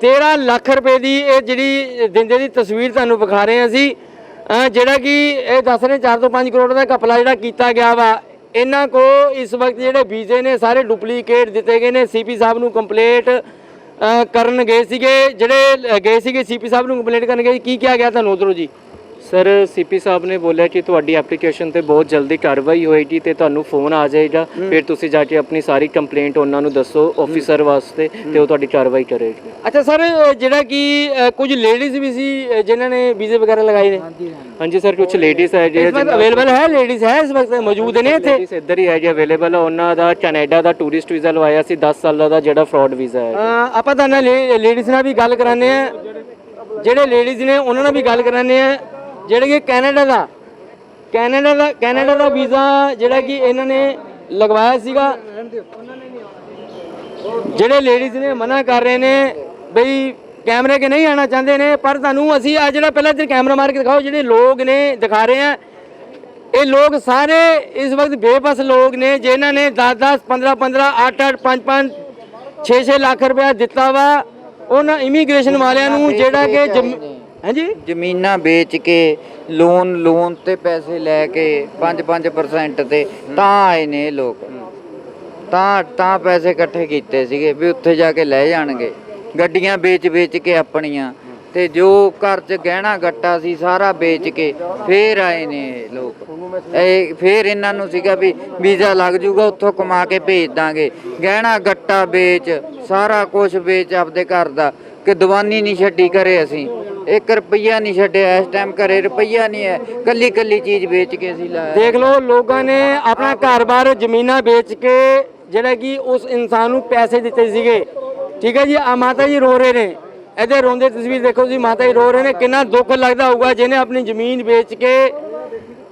13 ਲੱਖ ਰੁਪਏ ਦੀ ਇਹ ਜਿਹੜੀ ਦਿੰਦੇ ਦੀ ਤਸਵੀਰ ਤੁਹਾਨੂੰ ਵਿਖਾ ਰਹੇ ਹਾਂ ਅਸੀਂ। ਜਿਹੜਾ ਕਿ ਇਹ ਦੱਸ ਰਹੇ 4 ਤੋਂ 5 ਕਰੋੜ ਦਾ ਘਪਲਾ ਜਿਹੜਾ ਕੀਤਾ ਗਿਆ ਵਾ ਇਹਨਾਂ ਕੋ ਇਸ ਵਕਤ ਜਿਹੜੇ ਵੀਜ਼ੇ ਨੇ, ਸਾਰੇ ਡੁਪਲੀਕੇਟ ਦਿੱਤੇ ਗਏ ਨੇ। ਸੀਪੀ ਸਾਹਿਬ ਨੂੰ ਕੰਪਲੇਂਟ ਕਰਨ ਗਏ ਸੀਗੇ। ਜਿਹੜੇ ਗਏ ਸੀਗੇ ਸੀਪੀ ਸਾਹਿਬ ਨੂੰ ਕੰਪਲੇਂਟ ਕਰਨ ਗਏ। ਕੀ ਕਿਹਾ ਗਿਆ ਤੁਹਾਨੂੰ ਉਧਰੋਂ ਜੀ? ਸਰ ਸੀਪੀ ਸਾਹਿਬ ਨੇ ਬੋਲਿਆ ਕਿ ਤੁਹਾਡੀ ਐਪਲੀਕੇਸ਼ਨ ਤੇ ਬਹੁਤ ਜਲਦੀ ਕਾਰਵਾਈ ਹੋਏਗੀ ਤੇ ਤੁਹਾਨੂੰ ਫੋਨ ਆ ਜਾਏਗਾ। ਫਿਰ ਤੁਸੀਂ ਜਾ ਕੇ ਆਪਣੀ ਸਾਰੀ ਕੰਪਲੇਂਟ ਉਹਨਾਂ ਨੂੰ ਦੱਸੋ ਆਫੀਸਰ ਵਾਸਤੇ ਤੇ ਉਹ ਤੁਹਾਡੀ ਕਾਰਵਾਈ ਕਰੇਗੀ। ਅੱਛਾ ਸਰ ਜਿਹੜਾ ਕਿ ਕੁਝ ਲੇਡੀਜ਼ ਵੀ ਸੀ ਜਿਨ੍ਹਾਂ ਨੇ ਵੀਜ਼ੇ ਵਗੈਰਾ ਲਗਾਏ ਨੇ? ਹਾਂਜੀ ਸਰ ਕੁਝ ਲੇਡੀਜ਼ ਹੈ ਇਸ ਵਕਤ ਅਵੇਲੇਬਲ ਹੈ ਲੇਡੀਜ਼ ਹੈ ਇਸ ਵਕਤ ਮੌਜੂਦ ਨੇ ਇੱਥੇ? ਲੇਡੀਜ਼ ਇੱਧਰ ਹੀ ਹੈ ਜੀ ਅਵੇਲੇਬਲ ਉਹਨਾਂ ਦਾ ਕੈਨੇਡਾ ਦਾ ਟੂਰਿਸਟ ਵੀਜ਼ਾ ਲਵਾਇਆ ਸੀ 10 ਸਾਲਾਂ ਦਾ ਜਿਹੜਾ ਫਰਾਡ ਵੀਜ਼ਾ ਹੈ। ਆਪਾਂ ਤਾਂ ਨਾਲ ਲੇਡੀਜ਼ ਨਾਲ ਵੀ ਗੱਲ ਕਰਾਨੇ ਆ ਜਿਹੜੇ ਲੇਡੀਜ਼ ਨੇ ਉਹਨਾਂ ਨਾਲ ਵੀ ਗੱਲ ਕਰਾਨੇ ਆ ਜਿਹੜੇ ਕਿ ਕੈਨੇਡਾ ਦਾ ਕੈਨੇਡਾ ਦਾ ਕੈਨੇਡਾ ਦਾ ਵੀਜ਼ਾ ਜਿਹੜਾ ਕਿ ਇਹਨਾਂ ਨੇ ਲਗਵਾਇਆ ਸੀਗਾ। ਜਿਹੜੇ ਲੇਡੀਜ਼ ਨੇ ਮਨਾ ਕਰ ਰਹੇ ਨੇ ਬਈ ਕੈਮਰੇ ਕੇ ਨਹੀਂ ਆਣਾ ਚਾਹੁੰਦੇ ਨੇ, ਪਰ ਤੁਹਾਨੂੰ ਅਸੀਂ ਆ ਜਿਹੜਾ ਪਹਿਲਾਂ ਤੇ ਕੈਮਰਾ ਮਾਰ ਕੇ ਦਿਖਾਓ, ਜਿਹੜੇ ਲੋਕ ਨੇ ਦਿਖਾ ਰਹੇ ਆ, ਇਹ ਲੋਕ ਸਾਰੇ ਇਸ ਵਕਤ ਬੇਬਸ ਲੋਕ ਨੇ ਜਿਨ੍ਹਾਂ ਨੇ 10 10 15 15 8 8 5 5 6-6 ਲੱਖ ਰੁਪਇਆ ਦਿੱਤਾ ਵਾ। ਉਹਨਾਂ ਇਮੀਗ੍ਰੇਸ਼ਨ ਵਾਲਿਆਂ ਨੂੰ ਜਿਹੜਾ ਕਿ ਜਮ- ਹਾਂਜੀ? ਜ਼ਮੀਨਾਂ ਵੇਚ ਕੇ ਲੋਨ ਲੋਨ ਤੇ ਪੈਸੇ ਲੈ ਕੇ 5-5% ਤੇ ਤਾਂ ਆਏ ਨੇ ਇਹ ਲੋਕ। ਤਾਂ ਤਾਂ ਪੈਸੇ ਇਕੱਠੇ ਕੀਤੇ ਸੀਗੇ ਵੀ ਉੱਥੇ ਜਾ ਕੇ ਲੈ ਜਾਣਗੇ। ਗੱਡੀਆਂ ਵੇਚ-ਵੇਚ ਕੇ ਆਪਣੀਆਂ ਤੇ ਜੋ ਘਰ 'ਚ ਗਹਿਣਾ ਗੱਟਾ ਸੀ ਸਾਰਾ ਵੇਚ ਕੇ ਫੇਰ ਆਏ ਨੇ ਇਹ ਲੋਕ। ਇਹ ਫੇਰ ਇਹਨਾਂ ਨੂੰ ਸੀਗਾ ਵੀ ਵੀਜ਼ਾ ਲੱਗ ਜੂਗਾ, ਉੱਥੋਂ ਕਮਾ ਕੇ ਭੇਜ ਦਾਂਗੇ। ਗਹਿਣਾ ਗੱਟਾ ਵੇਚ, ਸਾਰਾ ਕੁਝ ਵੇਚ ਆਪਦੇ ਘਰ ਦਾ, ਕਿ ਦੀਵਾਨੀ ਨਹੀਂ ਛੱਡੀ ਕਰੇ ਅਸੀਂ। 1 ਰੁਪਈਆ ਨਹੀਂ ਛੱਡਿਆ ਇਸ ਟਾਈਮ ਘਰੇ ਰੁਪਈਆ ਨਹੀਂ ਹੈ। ਕੱਲੀ ਕੱਲੀ ਚੀਜ਼ ਵੇਚ ਕੇ ਅਸੀਂ ਲਾਇਆ। ਦੇਖ ਲਓ ਲੋਕਾਂ ਨੇ ਆਪਣਾ ਘਰ-ਬਾਰ ਜ਼ਮੀਨਾਂ ਵੇਚ ਕੇ ਜਿਹੜਾ ਕਿ ਉਸ ਇਨਸਾਨ ਨੂੰ ਪੈਸੇ ਦਿੱਤੇ ਸੀਗੇ। ਠੀਕ ਹੈ ਜੀ ਆ ਮਾਤਾ ਜੀ ਰੋ ਰਹੇ ਨੇ। ਇਹਦੇ ਰੋਂਦੇ ਤਸਵੀਰ ਦੇਖੋ ਤੁਸੀਂ ਮਾਤਾ ਜੀ ਰੋ ਰਹੇ ਨੇ। ਕਿੰਨਾ ਦੁੱਖ ਲੱਗਦਾ ਹੋਊਗਾ ਜਿਹਨੇ ਆਪਣੀ ਜ਼ਮੀਨ ਵੇਚ ਕੇ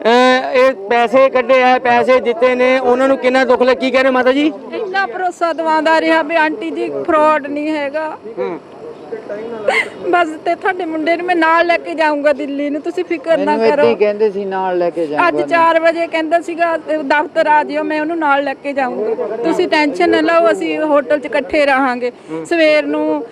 ਇਹ ਪੈਸੇ ਕੱਢੇ ਆ ਪੈਸੇ ਦਿੱਤੇ ਨੇ। ਉਹਨਾਂ ਨੂੰ ਕਿੰਨਾ ਦੁੱਖ ਲੱਗ ਕੀ ਕਹਿ ਰਹੇ ਮਾਤਾ ਜੀ? ਇੰਨਾ ਭਰੋਸਾ ਦਵਾਉਂਦਾ ਰਿਹਾ ਵੀ ਆਂਟੀ ਜੀ ਫਰਾਡ ਨਹੀਂ ਹੈਗਾ। ਬਸ ਤੇ ਤੁਹਾਡੇ ਮੁੰਡੇ ਨੂੰ ਮੈਂ ਨਾਲ ਲੈ ਕੇ ਜਾਊਂਗਾ ਦਿੱਲੀ ਨੂੰ ਤੁਸੀਂ ਫਿਕਰ ਨਾ ਮੈਨੂੰ ਕਰੋ ਹੀ ਕਹਿੰਦੇ ਸੀ ਨਾਲ ਲੈ ਕੇ ਅੱਜ ਜਾਊਂਗਾ 4 ਵਜੇ ਕਹਿੰਦਾ ਸੀਗਾ ਤੇ ਦਫ਼ਤਰ ਆ ਜਿਓ ਮੈਂ ਉਹਨੂੰ ਨਾਲ ਲੈ ਕੇ ਜਾਊਂਗਾ। ਤੁਸੀਂ ਟੈਨਸ਼ਨ ਨਾ ਲਓ ਅਸੀਂ ਹੋਟਲ 'ਚ ਇਕੱਠੇ ਰਹਾਂਗੇ। ਸਵੇਰ ਨੂੰ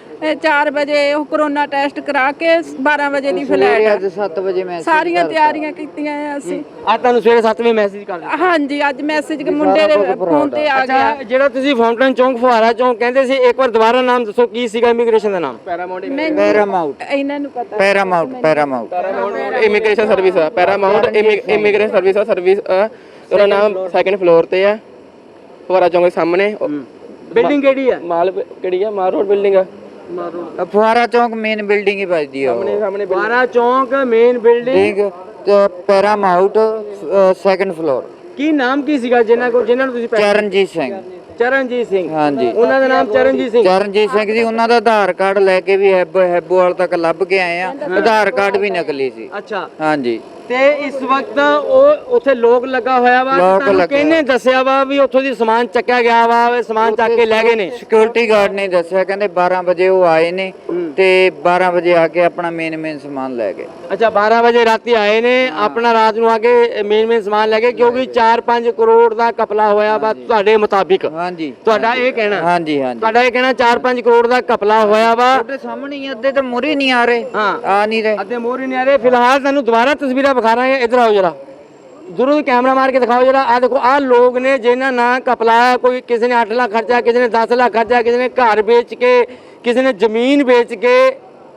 4 ਵਜੇ ਉਹ ਕਰੋਨਾ ਟੈਸਟ ਕਰਾ ਕੇ 12 ਵਜੇ ਦੀ ਸਵੇਰੇ ਫਲੈਟ ਅੱਜ 7 ਵਜੇ ਮੈਂ ਸਾਰੀਆਂ ਤਿਆਰੀਆਂ ਕੀਤੀਆਂ ਆ ਅਸੀਂ। ਅੱਜ ਤੁਹਾਨੂੰ ਸਵੇਰੇ 7 ਵਜੇ ਮੈਸੇਜ ਕਰ ਦਿੱਤਾ। ਹਾਂਜੀ ਅੱਜ ਮੈਸੇਜ ਮੁੰਡੇ ਦੇ ਫੋਨ ਤੇ ਆ ਗਿਆ। ਜਿਹੜਾ ਤੁਸੀਂ ਫਾਊਂਟਨ ਚੌਂਕ ਫੁਹਾਰਾ ਚੌਂਕ ਕਹਿੰਦੇ ਸੀ ਇੱਕ ਵਾਰ ਦੁਬਾਰਾ ਨਾਮ ਦੱਸੋ ਕੀ ਸੀਗਾ ਇਮੀਗ੍ਰੇਸ਼ਨ ਦਾ ਨਾਮ? ਮੈਨੂੰ ਪੈਰਾਮਾਊਂਟ ਇਹਨਾਂ ਨੂੰ ਪਤਾ ਪੈਰਾਮਾਊਂਟ ਪੈਰਾਮਾਊਂਟ ਪੈਰਾਮਾਊਂਟ ਇਮੀਗ੍ਰੇਸ਼ਨ ਸਰਵਿਸ ਆ। ਪੈਰਾਮਾਊਂਟ ਇਮੀਗ੍ਰੇਸ਼ਨ ਸਰਵਿਸ ਆ। ਸਰਵਿਸ ਉਹਦਾ ਨਾਮ ਸੈਕੰਡ ਫਲੋਰ ਤੇ ਆ। ਫੁਆਰਾ ਚੌਂਕ ਦੇ ਸਾਹਮਣੇ। ਬਿਲਡਿੰਗ ਕਿਹੜੀ ਹੈ ਮਾਲ ਕਿਹੜੀ ਆ? ਮਾਲ ਰੋਡ ਬਿਲਡਿੰਗ ਆ। ਫੁਆਰਾ ਚੌਂਕ ਮੇਨ ਬਿਲਡਿੰਗ ਹੀ ਵੱਜਦੀ ਆ ਸਾਹਮਣੇ ਫੁਹਾਰਾ ਚੌਂਕ ਮੇਨ ਬਿਲਡਿੰਗ ਠੀਕ ਤੇ ਪੈਰਾਮਾਊਂਟ ਸੈਕੰਡ ਫਲੋਰ ਕੀ ਨਾਮ ਕੀ ਸੀਗਾ ਜਿਨ੍ਹਾਂ ਕੋ ਜਿਨ੍ਹਾਂ ਨੂੰ ਤੁਸੀਂ ਪਹਿ- ਚਰਨਜੀਤ ਸਿੰਘ। ਚਰਨਜੀਤ ਸਿੰਘ। ਹਾਂਜੀ। ਉਹਨਾਂ ਦਾ ਨਾਮ ਚਰਨਜੀਤ ਸਿੰਘ। ਚਰਨਜੀਤ ਸਿੰਘ ਜੀ ਉਹਨਾਂ ਦਾ ਆਧਾਰ ਕਾਰਡ ਲੈ ਕੇ ਵੀ ਹੈਬੋ ਹੈਬੋਵਾਲ ਤੱਕ ਲੱਭ ਕੇ ਆਏ ਆ। ਆਧਾਰ ਕਾਰਡ ਵੀ ਨਕਲੀ ਸੀ। ਅੱਛਾ। ਹਾਂਜੀ। ਤੇ ਇਸ ਵਕਤ ਉਹ ਉੱਥੇ ਲੋਕ ਲੱਗਾ ਹੋਇਆ ਵਾ। ਤੇ ਲੋਕ ਤੁਹਾਨੂੰ ਲੱਗਾ ਕਿਹਨੇ ਦੱਸਿਆ ਵਾ ਵੀ ਉੱਥੋਂ ਦੀ ਸਮਾਨ ਚੱਕਿਆ ਗਿਆ ਵਾ ਇਹ ਸਮਾਨ ਚੱਕ ਕੇ ਲੈ ਗਏ ਨੇ? ਸਿਕਿਉਰਿਟੀ ਗਾਰਡ ਨੇ ਦੱਸਿਆ ਕਹਿੰਦੇ 12 ਵਜੇ ਉਹ ਆਏ ਨੇ ਤੇ 12 ਵਜੇ ਆ ਕੇ ਆਪਣਾ ਮੇਨ ਮੇਨ ਸਮਾਨ ਲੈ ਗਏ। ਅੱਛਾ 12 ਵਜੇ ਰਾਤੀ ਆਏ ਨੇ ਆਪਣਾ ਰਾਤ ਨੂੰ ਆ ਕੇ ਮੇਨ ਮੇਨ ਸਮਾਨ ਲੈ ਗਏ ਕਿਉਂਕਿ 4-5 ਕਰੋੜ ਦਾ ਕਪਲਾ ਹੋਇਆ ਵਾ ਤੁਹਾਡੇ ਮੁਤਾਬਿਕ। ਹਾਂਜੀ। ਤੁਹਾਡਾ ਇਹ ਕਹਿਣਾ। ਹਾਂਜੀ ਹਾਂਜੀ। ਤੁਹਾਡਾ ਇਹ ਕਹਿਣਾ 4-5 ਕਰੋੜ ਦਾ ਕਪਲਾ ਹੋਇਆ ਵਾ। ਤੁਹਾਡੇ ਸਾਹਮਣੇ ਹੀ ਆ, ਅੱਧੇ ਤਾਂ ਮੁਰੇ ਨਹੀਂ ਆ ਰਹੇ। ਹਾਂ। ਆ ਨਹੀਂ ਰਹੇ। ਅੱਧੇ ਮੋਰੀ ਨਹੀਂ ਆ ਰਹੇ। ਫਿਲਹਾਲ ਤੁਹਾਨੂੰ ਦੁਬਾਰਾ ਤਸਵੀਰਾਂ ਵਿਖਾ ਰਹੇ ਹਾਂ, ਇੱਧਰ ਆਓ ਜਰਾ। ਜ਼ਰੂਰ ਕੈਮਰਾ ਮਾਰ ਕੇ ਦਿਖਾਓ ਜਰਾ। ਆ ਦੇਖੋ ਆ ਲੋਕ ਨੇ ਜਿਨ੍ਹਾਂ ਨਾਂ ਕਪਲਾਇਆ ਕੋਈ ਕਿਸੇ ਨੇ 8 ਲੱਖ ਖਰਚਾ ਕਿਸੇ ਨੇ 10 ਲੱਖ ਖਰਚਾ ਕਿਸੇ ਨੇ ਘਰ ਵੇਚ ਕੇ, ਕਿਸੇ ਨੇ ਜ਼ਮੀਨ ਵੇਚ ਕੇ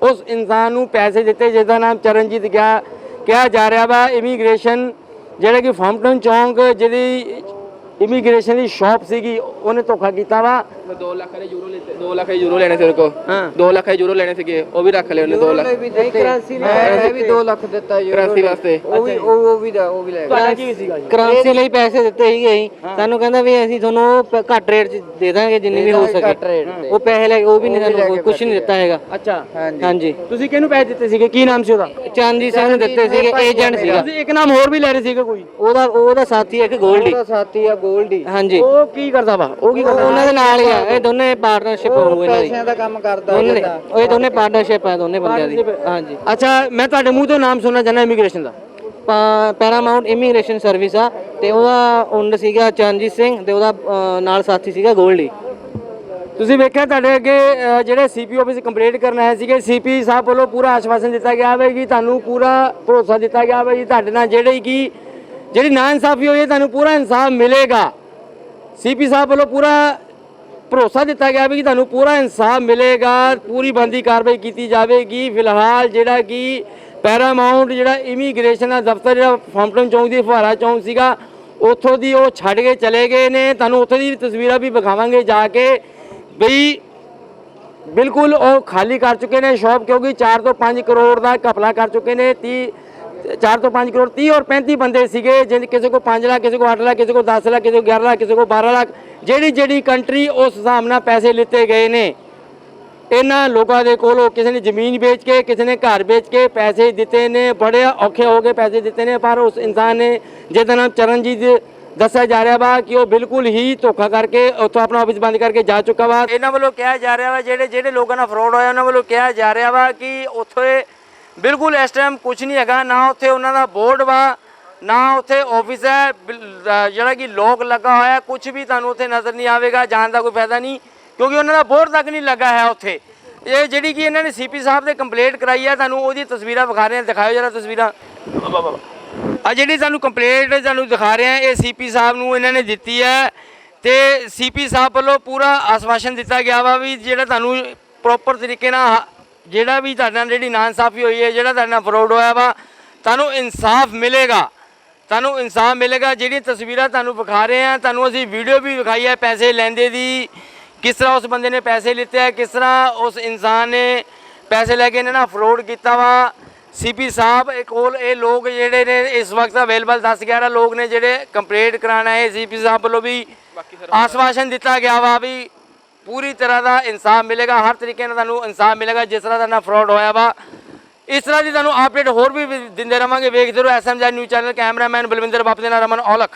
ਉਸ ਇਨਸਾਨ ਨੂੰ ਪੈਸੇ ਦਿੱਤੇ ਜਿਸਦਾ ਨਾਮ ਚਰਨਜੀਤ ਗਿਆ, ਕਿਹਾ ਜਾ ਰਿਹਾ ਵਾ ਇਮੀਗ੍ਰੇਸ਼ਨ ਜਿਹੜਾ ਕਿ ਫਾਊਂਟਨ ਚੌਂਕ, ਜਿਹਦੀ ਇਮੀਗ੍ਰੇਸ਼ਨ ਦੀ ਸ਼ਾਪ ਸੀਗੀ, ਉਹਨੇ ਧੋਖਾ ਕੀਤਾ ਵਾ। 2 ਲੱਖ ਦੇ ਯੂਰੋ ਲੈਤੇ 2 ਲੱਖ ਦੇ ਯੂਰੋ ਲੈਣੇ ਸੀ ਉਹਦੇ ਕੋਲ। ਹਾਂ। 2 ਲੱਖ ਦੇ ਯੂਰੋ ਲੈਣੇ ਸੀਗੇ ਉਹ ਵੀ ਰੱਖ ਲਏ ਉਹਨੇ 2 ਲੱਖ। ਵੀ ਦਿੱਤੇ ਮੈਂ ਵੀ 2 ਲੱਖ ਦਿੱਤਾ ਯੂਰੋ ਕਰਾਂਸੀ ਵਾਸਤੇ। ਉਹ ਵੀ ਉਹ ਉਹ ਵੀ ਦਾ ਉਹ ਵੀ ਲੈ ਗਏ। ਤੁਹਾਡਾ ਕੀ ਸੀਗਾ ਜੀ? ਕਰੰਸੀ ਲਈ ਪੈਸੇ ਦਿੱਤੇ ਸੀਗੇ ਅਸੀਂ। ਸਾਨੂੰ ਕਹਿੰਦਾ ਵੀ ਅਸੀਂ ਤੁਹਾਨੂੰ ਪ- ਘੱਟ ਰੇਟ 'ਚ ਦੇ ਦਾਂਗੇ ਜਿੰਨੀ ਵੀ ਹੋ ਘੱਟ ਸਕੇ। ਰੇਟ ਤੇ। ਉਹ ਪੈਸੇ ਲੈ ਕੇ ਉਹ ਵੀ ਨਹੀਂ ਸਾਨੂੰ ਕੁਝ ਨਹੀਂ ਦਿੱਤਾ ਹੈਗਾ। ਅੱਛਾ। ਹਾਂਜੀ। ਹਾਂਜੀ। ਤੁਸੀਂ ਕਿਹਨੂੰ ਪੈਸੇ ਦਿੱਤੇ ਸੀਗੇ? ਕੀ ਨਾਮ ਸੀ ਉਹਦਾ? ਚਾਂਦੀ ਸਿੰਘ ਨੂੰ ਦਿੱਤੇ ਸੀਗੇ ਏਜੰਟ ਸੀਗਾ। ਤੁਸੀਂ ਇੱਕ ਨਾਮ ਹੋਰ ਵੀ ਲੈ ਰਹੇ ਸੀਗੇ ਕੋਈ? ਉਹਦਾ ਉਹਦਾ ਸਾਥੀ ਹੈ ਇੱਕ ਗੋਲਡੀ ਉਹਦਾ ਸਾਥੀ ਆ 골ਡੀ ਹਾਂਜੀ। ਉਹ ਕੀ ਕਰਦਾ ਵਾ? ਉਹ ਕੀ ਕਰਦਾ ਉਹਨਾਂ ਦੇ ਨਾਲ ਹੀ ਆ ਇਹ ਦੋਨੇ ਪਾਰਟਨਰਸ਼ਿਪ ਹੋਊ ਇਹਨਾਂ ਦੀ। ਪੈਸਿਆਂ ਦਾ ਕੰਮ ਕਰਦਾ ਦੋਨੇ। ਉਹ ਇਹ ਦੋਨੇ ਪਾਰਟਨਰਸ਼ਿਪ ਹੈ ਦੋਨੇ ਬੰਦਿਆਂ ਦੀ। ਹਾਂਜੀ। ਅੱਛਾ ਮੈਂ ਤੁਹਾਡੇ ਮੂੰਹ ਤੋਂ ਨਾਮ ਸੁਣਨਾ ਚਾਹੁੰਦਾ ਇਮੀਗ੍ਰੇਸ਼ਨ ਦਾ। ਪੈਰਾਮਾਊਂਟ ਇਮੀਗ੍ਰੇਸ਼ਨ ਸਰਵਿਸ ਆ ਤੇ ਉਹਦਾ ਓਨਰ ਸੀਗਾ ਚਰਨਜੀਤ ਸਿੰਘ ਤੇ ਉਹਦਾ ਨਾਲ ਸਾਥੀ ਸੀਗਾ ਗੋਲਡੀ। ਤੁਸੀਂ ਵੇਖਿਆ ਤੁਹਾਡੇ ਅੱਗੇ ਅ, ਜਿਹੜੇ ਸੀਪੀ ਆਫਿਸ ਕੰਪਲੀਟ ਕਰਨ ਆਏ ਸੀਗੇ ਸੀਪੀ ਸਾਹਿਬ ਵੱਲੋਂ ਪੂਰਾ ਆਸ਼ਵਾਸਨ ਦਿੱਤਾ ਗਿਆ ਹੈ ਕਿ ਤੁਹਾਨੂੰ ਪੂਰਾ ਭਰੋਸਾ ਦਿੱਤਾ ਗਿਆ ਹੈ ਜੀ ਤੁਹਾਡੇ ਨਾਲ ਜਿਹੜੀ ਕੀ ਜਿਹੜੀ ਨਾ ਇਨਸਾਫੀ ਹੋਈ ਹੈ ਤੁਹਾਨੂੰ ਪੂਰਾ ਇਨਸਾਫ ਮਿਲੇਗਾ। ਸੀਪੀ ਸਾਹਿਬ ਵੱਲੋਂ ਪੂਰਾ ਭਰੋਸਾ ਦਿੱਤਾ ਗਿਆ ਵੀ ਕਿ ਤੁਹਾਨੂੰ ਪੂਰਾ ਇਨਸਾਫ ਮਿਲੇਗਾ, ਪੂਰੀ ਬੰਦੀ ਕਾਰਵਾਈ ਕੀਤੀ ਜਾਵੇਗੀ। ਫਿਲਹਾਲ ਜਿਹੜਾ ਕਿ ਪੈਰਾਮਾਊਂਟ ਜਿਹੜਾ ਇਮੀਗ੍ਰੇਸ਼ਨ ਦਾ ਦਫ਼ਤਰ ਜਿਹੜਾ ਫਾਊਂਟਨ ਚੌਂਕ ਦੀ ਫੁਹਾਰਾ ਚੌਂਕ ਸੀਗਾ, ਉੱਥੋਂ ਦੀ ਉਹ ਛੱਡ ਕੇ ਚਲੇ ਗਏ ਨੇ। ਤੁਹਾਨੂੰ ਉੱਥੋਂ ਦੀ ਤਸਵੀਰਾਂ ਵੀ ਵਿਖਾਵਾਂਗੇ ਜਾ ਕੇ ਬਈ ਬਿਲਕੁਲ ਉਹ ਖਾਲੀ ਕਰ ਚੁੱਕੇ ਨੇ ਸ਼ਾਪ, ਕਿਉਂਕਿ 4 ਤੋਂ 5 ਕਰੋੜ ਦਾ ਘਪਲਾ ਕਰ ਚੁੱਕੇ ਨੇ। 30 4 ਤੋਂ 5 ਕਰੋੜ 30 ਔਰ 35 ਬੰਦੇ ਸੀਗੇ ਜਿਨ ਕਿਸੇ ਕੋ 5 ਲੱਖ, ਕਿਸੇ ਕੋ 8 ਲੱਖ, ਕਿਸੇ ਕੋ 10 ਲੱਖ, ਕਿਸੇ ਕੋ 11 ਲੱਖ, ਕਿਸੇ ਕੋ 12 ਲੱਖ। ਜਿਹੜੀ ਜਿਹੜੀ ਕੰਟਰੀ ਉਸ ਹਿਸਾਬ ਨਾਲ ਪੈਸੇ ਲਿੱਤੇ ਗਏ ਨੇ, ਇਹਨਾਂ ਲੋਕਾਂ ਦੇ ਕੋਲੋਂ ਕਿਸੇ ਨੇ ਜ਼ਮੀਨ ਵੇਚ ਕੇ, ਕਿਸੇ ਨੇ ਘਰ ਵੇਚ ਕੇ ਪੈਸੇ ਦਿੱਤੇ ਨੇ, ਬੜੇ ਔਖੇ ਹੋ ਕੇ ਪੈਸੇ ਦਿੱਤੇ ਨੇ, ਪਰ ਉਸ ਇਨਸਾਨ ਨੇ ਜਿਹਦਾ ਨਾਮ ਚਰਨਜੀਤ ਦੱਸਿਆ ਜਾ ਰਿਹਾ ਵਾ ਕਿ ਉਹ ਬਿਲਕੁਲ ਹੀ ਧੋਖਾ ਕਰਕੇ ਉੱਥੋਂ ਆਪਣਾ ਆਫਿਸ ਬੰਦ ਕਰਕੇ ਜਾ ਚੁੱਕਾ ਵਾ। ਇਹਨਾਂ ਵੱਲੋਂ ਕਿਹਾ ਜਾ ਰਿਹਾ ਵਾ, ਜਿਹੜੇ ਜਿਹੜੇ ਲੋਕਾਂ ਨਾਲ ਫਰਾਡ ਹੋਇਆ, ਉਹਨਾਂ ਵੱਲੋਂ ਕਿਹਾ ਜਾ ਰਿਹਾ ਵਾ ਕਿ ਉੱਥੇ ਬਿਲਕੁਲ ਇਸ ਟਾਈਮ ਕੁਝ ਨਹੀਂ ਹੈਗਾ, ਨਾ ਉੱਥੇ ਉਹਨਾਂ ਦਾ ਬੋਰਡ ਵਾ, ਨਾ ਉੱਥੇ ਆਫਿਸ ਹੈ, ਬਿਲ- ਜਿਹੜਾ ਕਿ ਲੋਕ ਲੱਗਾ ਹੋਇਆ ਕੁਝ ਵੀ ਤੁਹਾਨੂੰ ਉੱਥੇ ਨਜ਼ਰ ਨਹੀਂ ਆਵੇਗਾ, ਜਾਣ ਦਾ ਕੋਈ ਫਾਇਦਾ ਨਹੀਂ, ਕਿਉਂਕਿ ਉਹਨਾਂ ਦਾ ਬੋਰਡ ਤੱਕ ਨਹੀਂ ਲੱਗਾ ਹੈ ਉੱਥੇ। ਇਹ ਜਿਹੜੀ ਕਿ ਇਹਨਾਂ ਨੇ ਸੀਪੀ ਸਾਹਿਬ ਦੇ ਕੰਪਲੇਂਟ ਕਰਾਈ ਹੈ, ਤੁਹਾਨੂੰ ਉਹਦੀ ਤਸਵੀਰਾਂ ਵਿਖਾ ਰਹੇ ਹਾਂ ਦਿਖਾਓ ਜਰਾ ਤਸਵੀਰਾਂ। ਆ ਜਿਹੜੀ ਤੁਹਾਨੂੰ ਕੰਪਲੇਂਟ ਤੁਹਾਨੂੰ ਦਿਖਾ ਰਹੇ ਹਾਂ, ਇਹ ਸੀਪੀ ਸਾਹਿਬ ਨੂੰ ਇਹਨਾਂ ਨੇ ਦਿੱਤੀ ਹੈ, ਤੇ ਸੀਪੀ ਸਾਹਿਬ ਵੱਲੋਂ ਪੂਰਾ ਆਸ਼ਵਾਸਨ ਦਿੱਤਾ ਗਿਆ ਵਾ ਵੀ ਜਿਹੜਾ ਤੁਹਾਨੂੰ ਪ੍ਰੋਪਰ ਤਰੀਕੇ ਨਾਲ ਜਿਹੜਾ ਵੀ ਤੁਹਾਡੇ ਨਾਲ ਜਿਹੜੀ ਨਾਇਨਸਾਫੀ ਹੋਈ ਹੈ ਜਿਹੜਾ ਤੁਹਾਡੇ ਨਾਲ ਫਰੋਡ ਹੋਇਆ ਵਾ ਤੁਹਾਨੂੰ ਇਨਸਾਫ ਮਿਲੇਗਾ। ਤੁਹਾਨੂੰ ਇਨਸਾਫ ਮਿਲੇਗਾ ਜਿਹੜੀਆਂ ਤਸਵੀਰਾਂ ਤੁਹਾਨੂੰ ਵਿਖਾ ਰਹੇ ਹਾਂ ਤੁਹਾਨੂੰ ਅਸੀਂ ਵੀਡੀਓ ਵੀ ਵਿਖਾਈ ਹੈ ਪੈਸੇ ਲੈਂਦੇ ਦੀ ਕਿਸ ਤਰ੍ਹਾਂ ਉਸ ਬੰਦੇ ਨੇ ਪੈਸੇ ਲਿੱਤੇ ਆ ਕਿਸ ਤਰ੍ਹਾਂ ਉਸ ਇਨਸਾਨ ਨੇ ਪੈਸੇ ਲੈ ਕੇ ਇਹਨਾਂ ਨਾਲ ਫਰੋਡ ਕੀਤਾ ਵਾ। ਸੀਪੀ ਸਾਹਿਬ ਇਹ ਕੋਲ ਇਹ ਲੋਕ ਜਿਹੜੇ ਨੇ ਇਸ ਵਕਤ ਅਵੇਲੇਬਲ 10 11 ਲੋਕ ਨੇ ਜਿਹੜੇ ਕੰਪਲੀਟ ਕਰਾਣਾ ਹੈ ਸੀਪੀ ਸਾਹਿਬ ਵੱਲੋਂ ਵੀ। ਆਸ਼ਵਾਸਨ ਦਿੱਤਾ ਗਿਆ ਵਾ ਵੀ ਪੂਰੀ ਤਰ੍ਹਾਂ ਦਾ ਇਨਸਾਫ ਮਿਲੇਗਾ, ਹਰ ਤਰੀਕੇ ਨਾਲ ਤੁਹਾਨੂੰ ਇਨਸਾਫ ਮਿਲੇਗਾ, ਜਿਸ ਤਰ੍ਹਾਂ ਦਾ ਨਾ ਫਰਾਡ ਹੋਇਆ ਵਾ। ਇਸ ਤਰ੍ਹਾਂ ਦੀ ਤੁਹਾਨੂੰ ਅਪਡੇਟ ਹੋਰ ਵੀ ਦਿੰਦੇ ਰਵਾਂਗੇ। ਵੇਖਦੇ ਰਹੋ SMG news channel cameraman Balwinder ਬਾਪ ਦੇ ਨਾਲ ਰਮਨ ਔਲਖ।